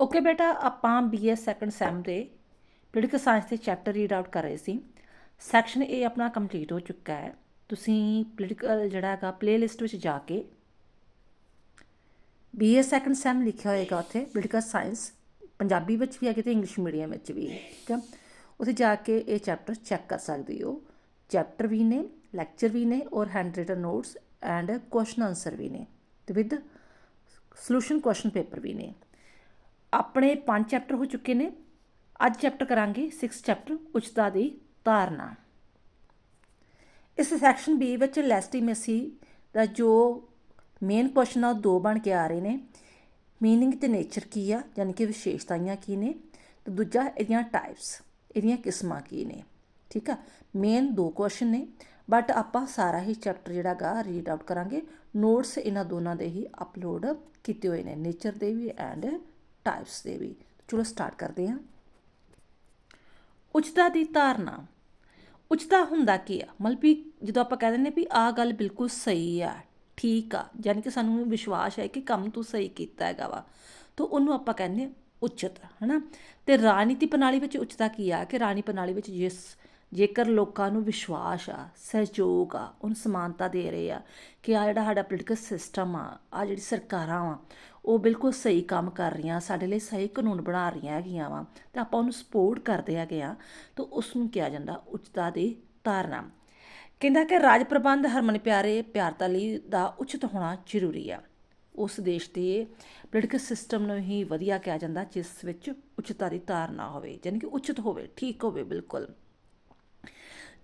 Okay ਬੇਟਾ, ਆਪਾਂ BS second sem ਦੇ ਪੋਲੀਟੀਕਲ ਸਾਇੰਸ ਦੇ ਚੈਪਟਰ ਰੀਡ ਆਊਟ ਕਰ ਰਹੇ ਸੀ ਸੈਕਸ਼ਨ A ਆਪਣਾ ਕੰਪਲੀਟ ਹੋ ਚੁੱਕਾ ਹੈ। ਤੁਸੀਂ ਪੋਲੀਟੀਕਲ ਜਿਹੜਾ ਹੈਗਾ ਪਲੇਲਿਸਟ ਵਿੱਚ ਜਾ ਕੇ ਬੀਐਸ ਸੈਕੰਡ ਸੈਮ ਲਿਖਿਆ ਹੋਏਗਾ ਉੱਥੇ ਪੋਲੀਟੀਕਲ ਸਾਇੰਸ ਪੰਜਾਬੀ ਵਿੱਚ ਵੀ ਹੈ ਕਿਤੇ ਇੰਗਲਿਸ਼ ਮੀਡੀਅਮ ਵਿੱਚ ਵੀ, ਠੀਕ ਹੈ ਉੱਥੇ ਜਾ ਕੇ ਇਹ ਚੈਪਟਰ ਚੈੱਕ ਕਰ ਸਕਦੇ ਹੋ। ਚੈਪਟਰ ਵੀ ਨੇ ਲੈਕਚਰ ਵੀ ਨੇ ਔਰ hand written notes and question answer ਵੀ ਨੇ, ਤੇ ਵਿਦ ਸੋਲੂਸ਼ਨ ਕੁਐਸਚਨ ਪੇਪਰ ਵੀ ਨੇ। ਆਪਣੇ ਪੰਜ ਚੈਪਟਰ ਹੋ ਚੁੱਕੇ ਨੇ। ਅੱਜ ਚੈਪਟਰ ਕਰਾਂਗੇ 6 ਚੈਪਟਰ ਉਚਤਾ ਦੀ ਧਾਰਨਾ। ਇਸ ਸੈਕਸ਼ਨ ਬੀ ਵਿੱਚ ਲੈਸਟੀਮੇਸੀ ਦਾ ਜੋ ਮੇਨ ਕੁਐਸਚਨ ਆ, ਉਹ ਦੋ ਬਣ ਕੇ ਆ ਰਹੇ ਨੇ। ਮੀਨਿੰਗ ਤੇ ਨੇਚਰ ਕੀ ਆ, ਯਾਨੀ ਕਿ ਵਿਸ਼ੇਸ਼ਤਾਵਾਂ ਕੀ ਨੇ। ਤੇ ਦੂਜਾ, ਇਹਦੀਆਂ ਟਾਈਪਸ ਇਹਦੀਆਂ ਕਿਸਮਾਂ ਕੀ ਨੇ। ਠੀਕ ਆ? ਮੇਨ ਦੋ ਕੁਐਸਚਨ ਨੇ ਬਟ ਆਪਾਂ ਸਾਰਾ ਹੀ ਚੈਪਟਰ ਜਿਹੜਾਗਾ ਰੀਡ ਆਊਟ ਕਰਾਂਗੇ। ਨੋਟਸ ਇਹਨਾਂ ਦੋਨਾਂ ਦੇ ਹੀ ਅਪਲੋਡ ਕੀਤੇ ਹੋਏ ਨੇ ਨੇਚਰ ਦੇ ਵੀ ਐਂਡ ਟਾਈਪਸ ਦੇ ਵੀ ਚਲੋ ਸਟਾਰਟ ਕਰਦੇ ਹਾਂ। ਉਚਤਾ ਦੀ ਧਾਰਨਾ। ਉਚਤਾ ਹੁੰਦਾ ਕੀ ਆ? ਮਤਲਬ ਵੀ ਜਦੋਂ ਆਪਾਂ ਕਹਿ ਦਿੰਦੇ ਵੀ ਆਹ ਗੱਲ ਬਿਲਕੁਲ ਸਹੀ ਆ, ਠੀਕ ਆ ਯਾਨੀ ਕਿ ਸਾਨੂੰ ਵਿਸ਼ਵਾਸ ਹੈ ਕਿ ਕੰਮ ਤੂੰ ਸਹੀ ਕੀਤਾ ਹੈਗਾ ਵਾ, ਤਾਂ ਉਹਨੂੰ ਆਪਾਂ ਕਹਿੰਦੇ ਹਾਂ ਉਚਿਤ, ਹਨਾ? ਤੇ ਰਾਜਨੀਤੀ ਪ੍ਰਣਾਲੀ ਵਿੱਚ ਉਚਤਾ ਕੀ ਆ? ਕਿ ਰਾਣੀ ਪ੍ਰਣਾਲੀ ਵਿੱਚ ਜਿਸ, ਜੇਕਰ ਲੋਕਾਂ ਨੂੰ ਵਿਸ਼ਵਾਸ ਆ, ਸਹਿਯੋਗ ਆ, ਉਹਨੂੰ ਸਮਾਨਤਾ ਦੇ ਰਹੇ ਆ, ਕਿ ਆ ਜਿਹੜਾ ਸਾਡਾ ਪੋਲੀਟੀਕਲ ਸਿਸਟਮ ਆ ਆ ਜਿਹੜੀ ਸਰਕਾਰਾਂ ਆ ਉਹ ਬਿਲਕੁਲ ਸਹੀ ਕੰਮ ਕਰ ਰਹੀਆਂ, ਸਾਡੇ ਲਈ ਸਹੀ ਕਾਨੂੰਨ ਬਣਾ ਰਹੀਆਂ ਹੈਗੀਆਂ ਵਾ, ਤੇ ਆਪਾਂ ਉਹਨੂੰ ਸਪੋਰਟ ਕਰਦੇ ਹੈਗੇ ਆ, ਤਾਂ ਉਸ ਨੂੰ ਕਿਹਾ ਜਾਂਦਾ ਉੱਚਤਾ ਦੀ ਧਾਰਨਾ। ਕਹਿੰਦਾ ਕਿ ਰਾਜ ਪ੍ਰਬੰਧ ਹਰਮਨ ਪਿਆਰੇ ਪਿਆਰਤਾ ਲਈ ਦਾ ਉਚਿਤ ਹੋਣਾ ਜ਼ਰੂਰੀ ਆ। ਉਸ ਦੇਸ਼ ਦੇ ਪੋਲੀਟੀਕਲ ਸਿਸਟਮ ਨੂੰ ਹੀ ਵਧੀਆ ਕਿਹਾ ਜਾਂਦਾ, ਜਿਸ ਵਿੱਚ ਉਚਿਤਾ ਦੀ ਧਾਰਨਾ ਹੋਵੇ ਯਾਨੀ ਕਿ ਉਚਿਤ ਹੋਵੇ, ਠੀਕ ਹੋਵੇ ਬਿਲਕੁਲ।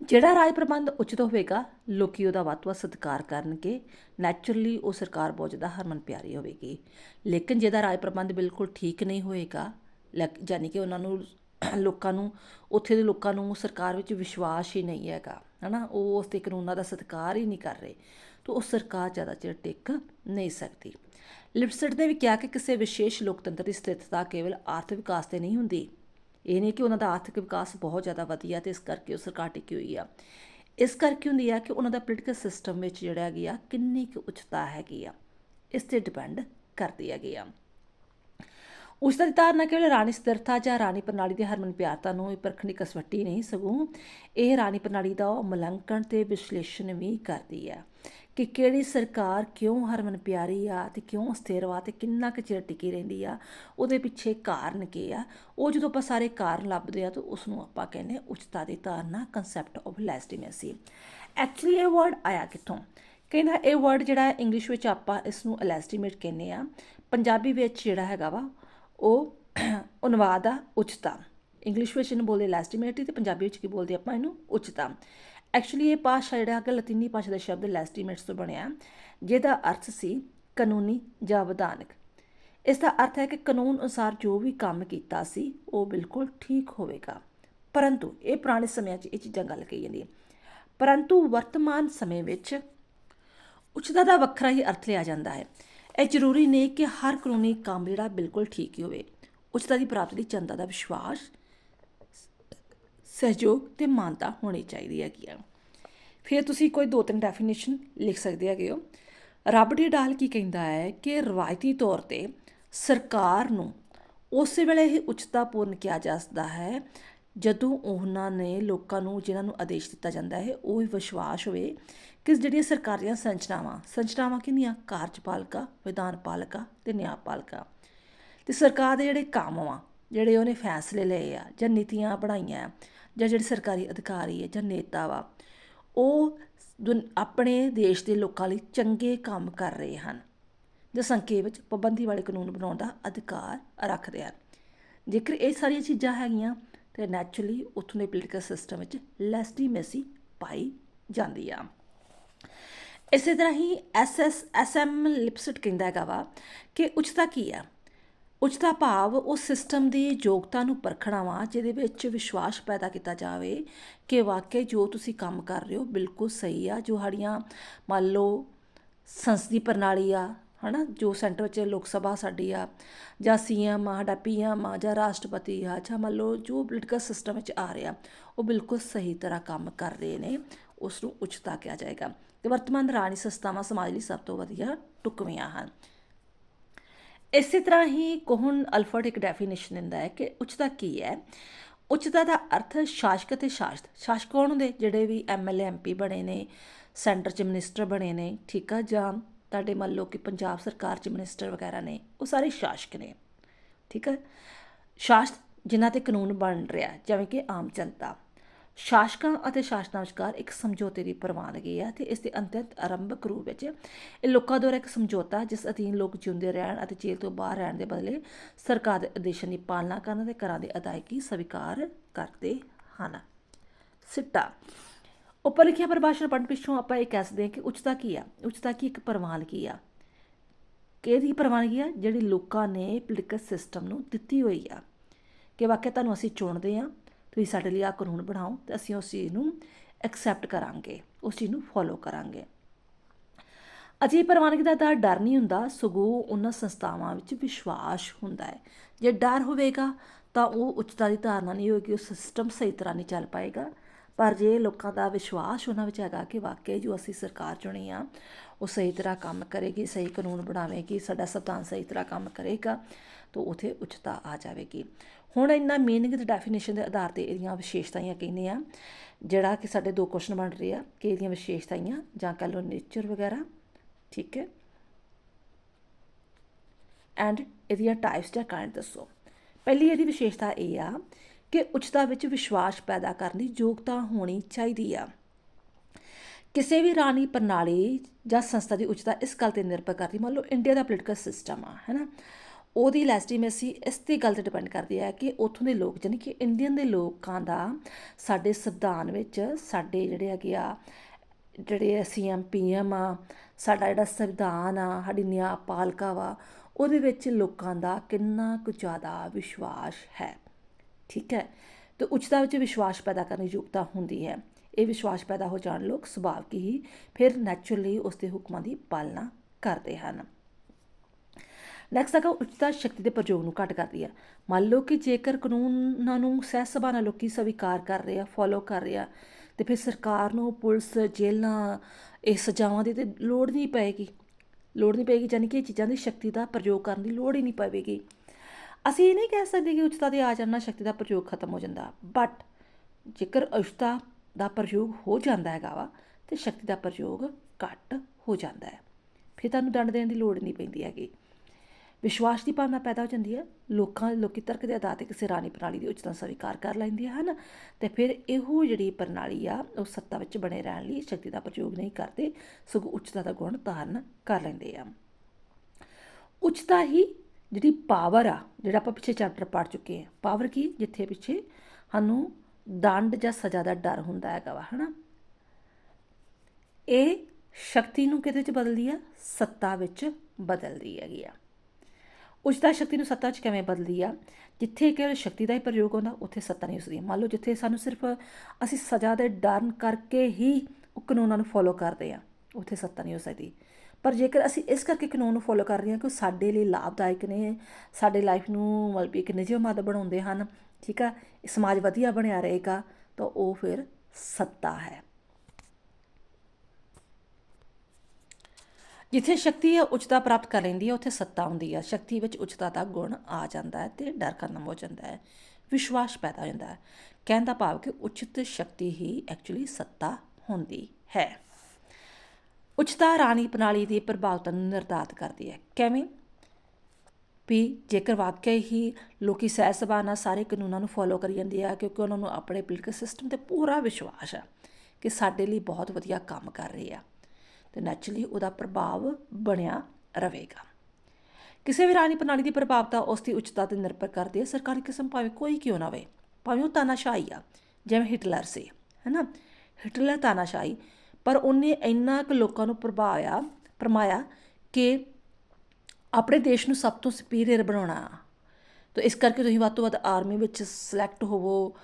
ਜਿਹੜਾ ਰਾਜ ਪ੍ਰਬੰਧ ਉਚਿਤ ਹੋਵੇਗਾ, ਲੋਕੀ ਉਹਦਾ ਵੱਧ ਤੋਂ ਵੱਧ ਸਤਿਕਾਰ ਕਰਨਗੇ। ਨੈਚੁਰਲੀ ਉਹ ਸਰਕਾਰ ਬਹੁਤ ਜ਼ਿਆਦਾ ਹਰਮਨ ਪਿਆਰੀ ਹੋਵੇਗੀ। ਲੇਕਿਨ ਜਿਹਦਾ ਰਾਜ ਪ੍ਰਬੰਧ ਬਿਲਕੁਲ ਠੀਕ ਨਹੀਂ ਹੋਏਗਾ, ਲੈਕ- ਯਾਨੀ ਕਿ ਉਹਨਾਂ ਨੂੰ ਲੋਕਾਂ ਨੂੰ, ਉੱਥੇ ਦੇ ਲੋਕਾਂ ਨੂੰ ਸਰਕਾਰ ਵਿੱਚ ਵਿਸ਼ਵਾਸ ਹੀ ਨਹੀਂ ਹੈਗਾ, ਹਨਾ? ਉਹ ਉਸ ਤੇ ਕਾਨੂੰਨਾਂ ਦਾ ਸਤਿਕਾਰ ਹੀ ਨਹੀਂ ਕਰ ਰਹੇ, ਤਾਂ ਉਹ ਸਰਕਾਰ ਜ਼ਿਆਦਾ ਚਿਰ ਟਿਕ ਨਹੀਂ ਸਕਦੀ। ਲਿਪਸਟ ਨੇ ਵੀ ਕਿਹਾ ਕਿ ਕਿਸੇ ਵਿਸ਼ੇਸ਼ ਲੋਕਤੰਤਰ ਦੀ ਸਥਿਰਤਾ ਕੇਵਲ ਆਰਥਿਕ ਵਿਕਾਸ ਤੇ ਨਹੀਂ ਹੁੰਦੀ। ਇਹ ਨਹੀਂ ਕਿ ਉਹਨਾਂ ਦਾ ਆਰਥਿਕ ਵਿਕਾਸ ਬਹੁਤ ਜ਼ਿਆਦਾ ਵਧੀਆ ਤੇ ਇਸ ਕਰਕੇ ਉਹ ਸਰਕਾਰ ਟਿਕੀ ਹੋਈ ਆ। ਇਸ ਕਰਕੇ ਹੁੰਦੀ ਆ ਕਿ ਉਹਨਾਂ ਦਾ ਪੋਲੀਟੀਕਲ ਸਿਸਟਮ ਵਿੱਚ ਜਿਹੜਾ ਹੈਗੀ ਆ, ਕਿੰਨੀ ਕੁ ਉਚਤਾ ਹੈਗੀ ਆ। ਇਸ ਤੇ ਡਿਪੈਂਡ ਕਰਦੀ ਹੈਗੀ ਆ। ਉਸ ਦੀ ਧਾਰਨਾ ਕੇਵਲ ਰਾਣੀ ਸਥਿਰਤਾ ਜਾਂ ਰਾਣੀ ਪ੍ਰਣਾਲੀ ਦੀ ਹਰਮਨ ਪਿਆਰਤਾ ਨੂੰ ਹੀ ਪਰਖਣੀ ਕਸਵੱਟੀ ਨਹੀਂ ਸਗੋਂ, ਇਹ ਰਾਣੀ ਪ੍ਰਣਾਲੀ ਦਾ ਮੁਲਾਂਕਣ ਤੇ ਵਿਸ਼ਲੇਸ਼ਣ ਵੀ ਕਰਦੀ ਆ। ਕਿ ਕਿਹੜੀ ਸਰਕਾਰ ਕਿਉਂ ਹਰਮਨ ਪਿਆਰੀ ਆ ਤੇ ਕਿਉਂ ਸਥਿਰ ਵਾ ਤੇ ਕਿੰਨਾ ਕੁ ਚਿਰ ਟਿਕੀ ਰਹਿੰਦੀ ਆ, ਉਹਦੇ ਪਿੱਛੇ ਕਾਰਨ ਕੀ ਆ? ਉਹ ਜਦੋਂ ਆਪਾਂ ਸਾਰੇ ਕਾਰਨ ਲੱਭਦੇ ਆ, ਤਾਂ ਉਸ ਨੂੰ ਆਪਾਂ ਕਹਿੰਦੇ ਉਚਤਾ ਦੀ ਧਾਰਨਾ ਕਨਸੈਪਟ ਆਫ ਲੈਸਟੀਮੇਸੀ ਐਕਚੁਅਲੀ ਇਹ ਵਰਡ ਆਇਆ ਕਿੱਥੋਂ? ਕਹਿੰਦਾ ਇਹ ਵਰਡ ਜਿਹੜਾ ਇੰਗਲਿਸ਼ ਵਿੱਚ ਆਪਾਂ ਇਸ ਨੂੰ ਐਸਟੀਮੇਟ ਕਹਿੰਦੇ ਆ, ਪੰਜਾਬੀ ਵਿੱਚ ਜਿਹੜਾ ਹੈਗਾ ਵਾ, ਉਹ ਅਨੁਵਾਦ ਆ ਉਚਤਾ। ਇੰਗਲਿਸ਼ ਵਿੱਚ ਇਹਨੂੰ ਬੋਲਦੇ ਲੈਸਟੀਮੇਟ ਤੇ ਪੰਜਾਬੀ ਵਿੱਚ ਕੀ ਬੋਲਦੇ ਆਪਾਂ ਇਹਨੂੰ ਉਚਤਾ। ਐਕਚੁਅਲੀ ਇਹ ਭਾਸ਼ਾ ਜਿਹੜਾ ਹੈ ਲਤੀਨੀ ਭਾਸ਼ਾ ਦਾ ਸ਼ਬਦ ਲੈਸਟੀਮੇਟਸ ਤੋਂ ਬਣਿਆ। ਜਿਹਦਾ ਅਰਥ ਸੀ ਕਾਨੂੰਨੀ ਜਾਂ ਵਿਧਾਨਕ। ਇਸ ਦਾ ਅਰਥ ਹੈ ਕਿ ਕਾਨੂੰਨ ਅਨੁਸਾਰ ਜੋ ਵੀ ਕੰਮ ਕੀਤਾ ਸੀ, ਉਹ ਬਿਲਕੁਲ ਠੀਕ ਹੋਵੇਗਾ। ਪਰੰਤੂ, ਇਹ ਪੁਰਾਣੇ ਸਮਿਆਂ 'ਚ ਇਹ ਚੀਜ਼ਾਂ ਗੱਲ ਕਹੀ ਜਾਂਦੀ ਹੈ। ਪਰੰਤੂ, ਵਰਤਮਾਨ ਸਮੇਂ ਵਿੱਚ ਉਚਤਾ ਦਾ ਵੱਖਰਾ ਹੀ ਅਰਥ ਲਿਆ ਜਾਂਦਾ ਹੈ। ਇਹ ਜ਼ਰੂਰੀ ਨਹੀਂ ਕਿ ਹਰ ਕਾਨੂੰਨੀ ਕੰਮ ਜਿਹੜਾ ਬਿਲਕੁਲ ਠੀਕ ਹੀ ਹੋਵੇ। ਉਚਤਾ ਦੀ ਪ੍ਰਾਪਤੀ ਲਈ ਜਨਤਾ ਦਾ ਵਿਸ਼ਵਾਸ ਸਹਿਯੋਗ ਤੇ ਮਾਨਤਾ ਹੋਣੀ ਚਾਹੀਦੀ ਹੈਗੀ ਆ। ਫਿਰ ਤੁਸੀਂ ਕੋਈ ਦੋ ਤਿੰਨ ਡੈਫੀਨੇਸ਼ਨ ਲਿਖ ਸਕਦੇ ਹੈਗੇ ਹੋ। ਰਾਬਰਟ ਡਾਲ ਕੀ ਕਹਿੰਦਾ ਹੈ ਕਿ ਰਵਾਇਤੀ ਤੌਰ ਤੇ ਸਰਕਾਰ ਨੂੰ ਉਸੇ ਵੇਲੇ ਹੀ ਉਚਤਾਪੂਰਨ ਕਿਹਾ ਜਾ ਸਕਦਾ ਹੈ, ਜਦੋਂ ਉਹਨਾਂ ਨੇ ਲੋਕਾਂ ਨੂੰ, ਜਿਨ੍ਹਾਂ ਨੂੰ ਆਦੇਸ਼ ਦਿੱਤਾ ਜਾਂਦਾ ਹੈ, ਉਹ ਹੀ ਵਿਸ਼ਵਾਸ ਹੋਵੇ ਕਿ ਜਿਹੜੀਆਂ ਸਰਕਾਰੀਆਂ ਸੰਰਚਨਾਵਾਂ ਸੰਚਨਾਵਾਂ ਕਿੰਨੀਆਂ ਕਾਰਜਪਾਲਿਕਾ ਵਿਧਾਨਪਾਲਿਕਾ ਤੇ ਨਿਆਂਪਾਲਿਕਾ ਤੇ ਸਰਕਾਰ ਦੇ ਜਿਹੜੇ ਕੰਮ ਆ, ਜਿਹੜੇ ਉਹਨੇ ਫੈਸਲੇ ਲਏ ਆ ਜਾਂ ਨੀਤੀਆਂ ਬਣਾਈਆਂ ਜਾਂ ਜਿਹੜੇ ਸਰਕਾਰੀ ਅਧਿਕਾਰੀ ਹੈ ਜਾਂ ਨੇਤਾ ਵਾ, ਉਹ ਦੁਨ- ਆਪਣੇ ਦੇਸ਼ ਦੇ ਲੋਕਾਂ ਲਈ ਚੰਗੇ ਕੰਮ ਕਰ ਰਹੇ ਹਨ। ਜਾਂ ਸੰਖੇਪ ਵਿੱਚ ਪਾਬੰਦੀ ਵਾਲੇ ਕਾਨੂੰਨ ਬਣਾਉਣ ਦਾ ਅਧਿਕਾਰ ਰੱਖਦੇ ਹਨ। ਜੇਕਰ ਇਹ ਸਾਰੀਆਂ ਚੀਜ਼ਾਂ ਹੈਗੀਆਂ, ਤੇ ਨੈਚੁਰਲੀ ਉੱਥੋਂ ਦੇ ਪੋਲੀਟੀਕਲ ਸਿਸਟਮ ਵਿੱਚ ਲੈਸਟੀਮੇਸੀ ਪਾਈ ਜਾਂਦੀ ਆ। ਇਸੇ ਤਰ੍ਹਾਂ ਹੀ ਐਸਐਸ ਐਸਐਮ ਲਿਪਸਟ ਕਹਿੰਦਾ ਹੈਗਾ ਵਾ ਕਿ ਉਚਤਾ ਕੀ ਆ ਉਚਤਾ ਭਾਵ ਉਸ ਸਿਸਟਮ ਦੀ ਯੋਗਤਾ ਨੂੰ ਪਰਖਣਾ ਵਾ, ਜਿਹਦੇ ਵਿੱਚ ਵਿਸ਼ਵਾਸ ਪੈਦਾ ਕੀਤਾ ਜਾਵੇ ਕਿ ਵਾਕਈ ਜੋ ਤੁਸੀਂ ਕੰਮ ਕਰ ਰਹੇ ਹੋ ਬਿਲਕੁਲ ਸਹੀ ਆ, ਜੋ ਸਾਡੀਆਂ ਮੰਨ ਲਓ ਸੰਸਦੀ ਪ੍ਰਣਾਲੀ ਆ, ਹਨਾ, ਜੋ ਸੈਂਟਰ ਵਿੱਚ ਲੋਕ ਸਭਾ ਸਾਡੀ ਆ, ਜਾਂ ਸੀਐਮ ਆ, ਸਾਡਾ ਪੀਐਮ ਆ, ਜਾਂ ਰਾਸ਼ਟਰਪਤੀ ਆ, ਜਾਂ ਮੰਨ ਲਓ ਜੋ ਪੋਲੀਟੀਕਲ ਸਿਸਟਮ ਵਿੱਚ ਆ ਰਿਹਾ, ਉਹ ਬਿਲਕੁਲ ਸਹੀ ਤਰ੍ਹਾਂ ਕੰਮ ਕਰ ਰਹੇ ਨੇ ਉਸ ਨੂੰ ਉਚਤਾ ਕਿਹਾ ਜਾਏਗਾ। ਤੇ ਵਰਤਮਾਨ ਰਾਣੀ ਸੰਸਥਾਵਾਂ ਸਮਾਜ ਲਈ ਸਭ ਤੋਂ ਵਧੀਆ ਟੁਕਵੀਆਂ ਹਨ। ਇਸੇ ਤਰ੍ਹਾਂ ਹੀ ਕੋਹਨ ਅਲਫਰਡ ਇੱਕ ਡੈਫੀਨੇਸ਼ਨ ਦਿੰਦਾ ਹੈ ਕਿ ਉੱਚਤਾ ਕੀ ਹੈ? ਉੱਚਤਾ ਦਾ ਅਰਥ ਸ਼ਾਸਕ ਅਤੇ ਸ਼ਾਸਤ। ਸ਼ਾਸਕ ਕੌਣ ਹੁੰਦੇ? ਜਿਹੜੇ ਵੀ ਐਮਐਲਏ ਐਮਪੀ ਬਣੇ ਨੇ ਸੈਂਟਰ 'ਚ ਮਿਨਿਸਟਰ ਬਣੇ ਨੇ, ਠੀਕ ਆ? ਜਾਂ ਤੁਹਾਡੇ ਮੰਨ ਲਓ ਕਿ ਪੰਜਾਬ ਸਰਕਾਰ 'ਚ ਮਿਨਿਸਟਰ ਵਗੈਰਾ ਨੇ, ਉਹ ਸਾਰੇ ਸ਼ਾਸਕ ਨੇ, ਠੀਕ ਹੈ ਸ਼ਾਸਤ ਜਿਨ੍ਹਾਂ ਤੇ ਕਾਨੂੰਨ ਬਣ ਰਿਹਾ, ਜਿਵੇਂ ਕਿ ਆਮ ਜਨਤਾ। ਸ਼ਾਸਕਾਂ ਅਤੇ ਸ਼ਾਸਨਾਂ ਵਿਚਕਾਰ ਇੱਕ ਸਮਝੌਤੇ ਦੀ ਪ੍ਰਵਾਨਗੀ ਹੈ ਤੇ ਇਸ ਦੇ ਅੰਤਿਮ ਆਰੰਭਕ ਰੂਪ ਵਿੱਚ ਇਹ ਲੋਕਾਂ ਦੁਆਰਾ ਇੱਕ ਸਮਝੌਤਾ ਜਿਸ ਅਧੀਨ ਲੋਕ ਜਿਉਂਦੇ ਰਹਿਣ ਅਤੇ ਜੇਲ੍ਹ ਤੋਂ ਬਾਹਰ ਰਹਿਣ ਦੇ ਬਦਲੇ ਸਰਕਾਰ ਦੇ ਆਦੇਸ਼ਾਂ ਦੀ ਪਾਲਣਾ ਕਰਨ ਅਤੇ ਕਰਾਂ ਦੀ ਅਦਾਇਗੀ ਸਵੀਕਾਰ ਕਰਦੇ ਹਨ। ਸਿੱਟਾ। ਉੱਪਰ ਲਿਖਿਆ ਪਰਿਭਾਸ਼ਾ ਪੜ੍ਹਨ ਪਿੱਛੋਂ ਆਪਾਂ ਇਹ ਕਹਿ ਸਕਦੇ ਹਾਂ ਕਿ ਉੱਚਤਾ ਕੀ ਆ? ਉੱਚਤਾ ਕੀ ਇੱਕ ਪ੍ਰਵਾਨਗੀ ਆ? ਕਿਹਦੀ ਪ੍ਰਵਾਨਗੀ ਆ? ਜਿਹੜੀ ਲੋਕਾਂ ਨੇ ਪੋਲੀਟੀਕਲ ਸਿਸਟਮ ਨੂੰ ਦਿੱਤੀ ਹੋਈ ਆ। ਕਿ ਵਾਕਿਆ ਤੁਹਾਨੂੰ ਅਸੀਂ ਚੁਣਦੇ ਆ ਤੁਸੀਂ ਸਾਡੇ ਲਈ ਆ ਕਾਨੂੰਨ ਬਣਾਓ ਤੇ ਅਸੀਂ ਉਸ ਚੀਜ਼ ਨੂੰ ਐਕਸੈਪਟ ਕਰਾਂਗੇ, ਉਸ ਚੀਜ਼ ਨੂੰ ਫੋਲੋ ਕਰਾਂਗੇ। ਅਜੇ ਪ੍ਰਵਾਨਗੀ ਦਾ ਤਾਂ ਡਰ ਨਹੀਂ ਹੁੰਦਾ, ਸਗੋਂ ਉਹਨਾਂ ਸੰਸਥਾਵਾਂ ਵਿੱਚ ਵਿਸ਼ਵਾਸ ਹੁੰਦਾ ਹੈ। ਜੇ ਡਰ ਹੋਵੇਗਾ ਤਾਂ ਉਹ ਉੱਚਤਾ ਦੀ ਧਾਰਨਾ ਨਹੀਂ ਹੋਏਗੀ, ਉਹ ਸਿਸਟਮ ਸਹੀ ਤਰ੍ਹਾਂ ਨਹੀਂ ਚੱਲ ਪਾਏਗਾ। ਪਰ ਜੇ ਲੋਕਾਂ ਦਾ ਵਿਸ਼ਵਾਸ ਉਹਨਾਂ ਵਿੱਚ ਹੈਗਾ ਕਿ ਵਾਕਈ ਜੋ ਅਸੀਂ ਸਰਕਾਰ ਚੁਣੀ ਆ ਉਹ ਸਹੀ ਤਰ੍ਹਾਂ ਕੰਮ ਕਰੇਗੀ, ਸਹੀ ਕਾਨੂੰਨ ਬਣਾਵੇਗੀ, ਸਾਡਾ ਸੰਵਿਧਾਨ ਸਹੀ ਤਰ੍ਹਾਂ ਕੰਮ ਕਰੇਗਾ, ਤਾਂ ਉਥੇ ਉੱਚਤਾ ਆ ਜਾਵੇਗੀ। ਹੁਣ ਇੰਨਾ ਮੀਨਿੰਗ ਤੇ ਡੈਫੀਨੇਸ਼ਨ ਦੇ ਆਧਾਰ ਤੇ ਇਹਦੀਆਂ ਵਿਸ਼ੇਸ਼ਤਾਵਾਂ ਕਹਿੰਦੇ ਆ, ਜਿਹੜਾ ਕਿ ਸਾਡੇ ਦੋ ਕੁਐਸਚਨ ਬਣ ਰਹੇ ਆ, ਕਿ ਇਹਦੀਆਂ ਵਿਸ਼ੇਸ਼ਤਾਵਾਂ ਜਾਂ ਕਹ ਲਓ ਨੇਚਰ ਵਗੈਰਾ, ਠੀਕ ਹੈ? ਐਂਡ ਇਹਦੀਆਂ ਟਾਈਪਸ ਜਾਂ ਕਾਇੰਡ ਦੱਸੋ। ਪਹਿਲੀ ਇਹਦੀ ਵਿਸ਼ੇਸ਼ਤਾ ਇਹ ਆ ਕਿ ਉੱਚਤਾ ਵਿੱਚ ਵਿਸ਼ਵਾਸ ਪੈਦਾ ਕਰਨ ਦੀ ਯੋਗਤਾ ਹੋਣੀ ਚਾਹੀਦੀ ਆ। ਕਿਸੇ ਵੀ ਰਾਣੀ ਪ੍ਰਣਾਲੀ ਜਾਂ ਸੰਸਥਾ ਦੀ ਉੱਚਤਾ ਇਸ ਗੱਲ ਤੇ ਨਿਰਭਰ ਕਰਦੀ, ਮੰਨ ਲਓ ਇੰਡੀਆ ਦਾ ਪੋਲੀਟੀਕਲ ਸਿਸਟਮ ਆ ਹੈਨਾ ਉਹਦੀ ਲੈਜੀਟੀਮੇਸੀ ਇਸ ਤੇ ਗੱਲ ਤੇ ਡਿਪੈਂਡ ਕਰਦੀ ਹੈ ਕਿ ਉੱਥੋਂ ਦੇ ਲੋਕ ਜਾਨੀ ਕਿ ਇੰਡੀਅਨ ਦੇ ਲੋਕਾਂ ਦਾ ਸਾਡੇ ਸੰਵਿਧਾਨ ਵਿੱਚ ਸਾਡੇ ਜਿਹੜੇ ਹੈਗੇ ਆ, ਜਿਹੜੇ ਸੀਐਮ ਪੀਐਮ ਆ, ਸਾਡਾ ਜਿਹੜਾ ਸੰਵਿਧਾਨ ਆ, ਸਾਡੀ ਨਿਆਂ ਨਿਆਂਪਾਲਿਕਾ ਵਾ, ਉਹਦੇ ਵਿੱਚ ਲੋਕਾਂ ਦਾ ਕਿੰਨਾ ਕੁ ਜ਼ਿਆਦਾ ਵਿਸ਼ਵਾਸ ਹੈ, ਠੀਕ ਹੈ? ਤੇ ਉੱਚਤਾ ਵਿੱਚ ਵਿਸ਼ਵਾਸ ਪੈਦਾ ਕਰਨ ਦੀ ਯੋਗਤਾ ਹੁੰਦੀ ਹੈ। ਇਹ ਵਿਸ਼ਵਾਸ ਪੈਦਾ ਹੋ ਜਾਣ ਲੋਕ ਸੁਭਾਵਿਕ ਹੀ ਫਿਰ ਨੈਚੁਰਲੀ ਉਸ ਦੇ ਹੁਕਮਾਂ ਦੀ ਪਾਲਣਾ ਕਰਦੇ ਹਨ। ਨੈਕਸਟ ਹੈਗਾ ਉੱਚਤਾ ਸ਼ਕਤੀ ਦੇ ਪ੍ਰਯੋਗ ਨੂੰ ਘੱਟ ਕਰਦੀ ਹੈ ਮੰਨ ਲਓ ਕਿ ਜੇਕਰ ਕਾਨੂੰਨਾਂ ਨੂੰ ਸਹਿ ਸਭਾ ਨਾਲ ਲੋਕੀ ਸਵੀਕਾਰ ਕਰ ਰਹੇ ਆ ਫੋਲੋ ਕਰ ਰਹੇ ਆ, ਤੇ ਫਿਰ ਸਰਕਾਰ ਨੂੰ, ਪੁਲਿਸ, ਜੇਲ੍ਹਾਂ, ਇਹ ਸਜ਼ਾਵਾਂ ਦੀ ਤੇ ਲੋੜ ਨਹੀਂ ਪਏਗੀ। ਲੋੜ ਨਹੀਂ ਪਏਗੀ ਯਾਨੀ ਕਿ ਇਹ ਚੀਜ਼ਾਂ ਦੀ ਸ਼ਕਤੀ ਦਾ ਪ੍ਰਯੋਗ ਕਰਨ ਦੀ ਲੋੜ ਹੀ ਨਹੀਂ ਪਵੇਗੀ। ਅਸੀਂ ਇਹ ਨਹੀਂ ਕਹਿ ਸਕਦੇ ਕਿ ਉੱਚਤਾ ਦੇ ਆ ਜਾਣ ਨਾਲ ਸ਼ਕਤੀ ਦਾ ਪ੍ਰਯੋਗ ਖਤਮ ਹੋ ਜਾਂਦਾ। ਬਟ ਜੇਕਰ ਉੱਚਤਾ ਦਾ ਪ੍ਰਯੋਗ ਹੋ ਜਾਂਦਾ ਹੈਗਾ ਵਾ ਤੇ ਸ਼ਕਤੀ ਦਾ ਪ੍ਰਯੋਗ ਘੱਟ ਹੋ ਜਾਂਦਾ ਹੈ। ਫਿਰ ਤੁਹਾਨੂੰ ਦੰਡ ਦੇਣ ਦੀ ਲੋੜ ਨਹੀਂ ਪੈਂਦੀ ਹੈਗੀ। ਵਿਸ਼ਵਾਸ ਦੀ ਭਾਵਨਾ ਪੈਦਾ ਹੋ ਜਾਂਦੀ ਹੈ। ਲੋਕਾਂ, ਲੋਕੀ ਤਰਕ ਦੇ ਆਧਾਰ ਤੇ ਕਿਸੇ ਰਾਣੀ ਪ੍ਰਣਾਲੀ ਦੀ ਉੱਚਤਾ ਸਵੀਕਾਰ ਕਰ ਲੈਂਦੇ ਹਨ? ਤੇ ਫਿਰ ਇਹੋ ਜਿਹੜੀ ਪ੍ਰਣਾਲੀ ਆ, ਉਹ ਸੱਤਾ ਵਿੱਚ ਬਣੇ ਰਹਿਣ ਲਈ ਸ਼ਕਤੀ ਦਾ ਪ੍ਰਯੋਗ ਨਹੀਂ ਕਰਦੇ, ਸਗੋਂ ਉੱਚਤਾ ਦਾ ਗੁਣ ਧਾਰਨ ਕਰ ਲੈਂਦੇ ਆ। ਉੱਚਤਾ ਹੀ ਜਿਹੜੀ ਪਾਵਰ ਆ, ਜਿਹੜਾ ਆਪਾਂ ਪਿੱਛੇ ਚੈਪਟਰ ਪੜ੍ਹ ਚੁੱਕੇ ਆ। ਪਾਵਰ ਕੀ? ਜਿੱਥੇ ਪਿੱਛੇ ਸਾਨੂੰ ਦੰਡ ਜਾਂ ਸਜ਼ਾ ਦਾ ਡਰ ਹੁੰਦਾ ਹੈਗਾ ਵਾ, ਹਨਾ? ਇਹ ਸ਼ਕਤੀ ਨੂੰ ਕਿਹਦੇ 'ਚ ਬਦਲਦੀ ਆ? ਸੱਤਾ ਵਿੱਚ ਬਦਲਦੀ ਹੈਗੀ ਆ। ਉਚਤਾ ਸ਼ਕਤੀ ਨੂੰ ਸੱਤਾ 'ਚ ਕਿਵੇਂ ਬਦਲਦੀ ਆ? ਜਿੱਥੇ ਕੇਵਲ ਸ਼ਕਤੀ ਦਾ ਹੀ ਪ੍ਰਯੋਗ ਹੁੰਦਾ, ਉੱਥੇ ਸੱਤਾ ਨਹੀਂ ਉਸਦੀ। ਮੰਨ ਲਓ ਜਿੱਥੇ ਸਾਨੂੰ ਸਿਰਫ ਅਸੀਂ ਸਜ਼ਾ ਦੇ ਡਰ ਕਰਕੇ ਹੀ ਉਹ ਕਾਨੂੰਨਾਂ ਨੂੰ ਫੋਲੋ ਕਰਦੇ ਆ, ਉੱਥੇ ਸੱਤਾ ਨਹੀਂ ਹੋ ਸਕਦੀ। ਪਰ ਜੇਕਰ ਅਸੀਂ ਇਸ ਕਰਕੇ ਕਾਨੂੰਨ ਨੂੰ ਫੋਲੋ ਕਰ ਰਹੇ ਹਾਂ ਕਿ ਉਹ ਸਾਡੇ ਲਈ ਲਾਭਦਾਇਕ ਨੇ, ਸਾਡੇ ਲਾਈਫ ਨੂੰ ਮਤਲਬ ਇੱਕ ਨਿਜਮਤ ਬਣਾਉਂਦੇ ਹਨ, ਠੀਕ ਆ, ਸਮਾਜ ਵਧੀਆ ਬਣਿਆ ਰਹੇਗਾ, ਤਾਂ ਉਹ ਫਿਰ ਸੱਤਾ ਹੈ। ਜਿੱਥੇ ਸ਼ਕਤੀ ਹੈ, ਉੱਚਤਾ ਪ੍ਰਾਪਤ ਕਰ ਲੈਂਦੀ ਹੈ, ਉੱਥੇ ਸੱਤਾ ਹੁੰਦੀ ਹੈ ਸ਼ਕਤੀ ਵਿੱਚ ਉੱਚਤਾ ਦਾ ਗੁਣ ਆ ਜਾਂਦਾ ਹੈ ਤੇ ਡਰ ਖਤਮ ਹੋ ਜਾਂਦਾ ਹੈ, ਵਿਸ਼ਵਾਸ ਪੈਦਾ ਹੋ ਜਾਂਦਾ ਹੈ। ਕਹਿਣ ਦਾ ਭਾਵ ਕਿ ਉਚਿਤ ਸ਼ਕਤੀ ਹੀ ਐਕਚੁਅਲੀ ਸੱਤਾ ਹੁੰਦੀ ਹੈ। ਉੱਚਤਾ ਰਾਣੀ ਪ੍ਰਣਾਲੀ ਦੀ ਪ੍ਰਭਾਵਤਾ ਨੂੰ ਨਿਰਧਾਰਤ ਕਰਦੀ ਹੈ। ਕਿਵੇਂ? ਵੀ ਜੇਕਰ ਵਾਕਿਆ ਹੀ ਲੋਕੀ ਸਹਿ ਸਭਾ ਨਾਲ ਸਾਰੇ ਕਾਨੂੰਨਾਂ ਨੂੰ ਫੋਲੋ ਕਰੀ ਜਾਂਦੇ ਆ, ਕਿਉਂਕਿ ਉਹਨਾਂ ਨੂੰ ਆਪਣੇ ਪੋਲੀਟੀਕਲ ਸਿਸਟਮ ਤੇ ਪੂਰਾ ਵਿਸ਼ਵਾਸ ਹੈ ਕਿ ਸਾਡੇ ਲਈ ਬਹੁਤ ਵਧੀਆ ਕੰਮ ਕਰ ਰਹੇ ਆ, ਤੇ ਨੈਚੁਰਲੀ ਉਹਦਾ ਪ੍ਰਭਾਵ ਬਣਿਆ ਰਹੇਗਾ। ਕਿਸੇ ਵੀ ਰਾਣੀ ਪ੍ਰਣਾਲੀ ਦੀ ਪ੍ਰਭਾਵਤਾ ਉਸ ਦੀ ਉੱਚਤਾ ਤੇ ਨਿਰਭਰ ਕਰਦੀ ਹੈ। ਸਰਕਾਰੀ ਕਿਸਮ ਭਾਵੇਂ ਕੋਈ ਕਿਉਂ ਨਾ ਹੋਵੇ, ਭਾਵੇਂ ਉਹ ਤਾਨਾਸ਼ਾਹੀ ਆ, ਜਿਵੇਂ ਹਿਟਲਰ ਸੀ, ਹੈਨਾ? ਹਿਟਲਰ ਤਾਨਾਸ਼ਾਹੀ ਪਰ ਉਹਨੇ ਇੰਨਾ ਕੁ ਲੋਕਾਂ ਨੂੰ ਪ੍ਰਭਾਵਿਆ, ਪਰਮਾਇਆ ਕਿ ਆਪਣੇ ਦੇਸ਼ ਨੂੰ ਸਭ ਤੋਂ ਸੁਪੀਰੀਅਰ ਬਣਾਉਣਾ। ਤਾਂ ਇਸ ਕਰਕੇ ਤੁਸੀਂ ਵੱਧ ਤੋਂ ਵੱਧ ਆਰਮੀ ਵਿੱਚ ਸਿਲੈਕਟ ਹੋਵੋ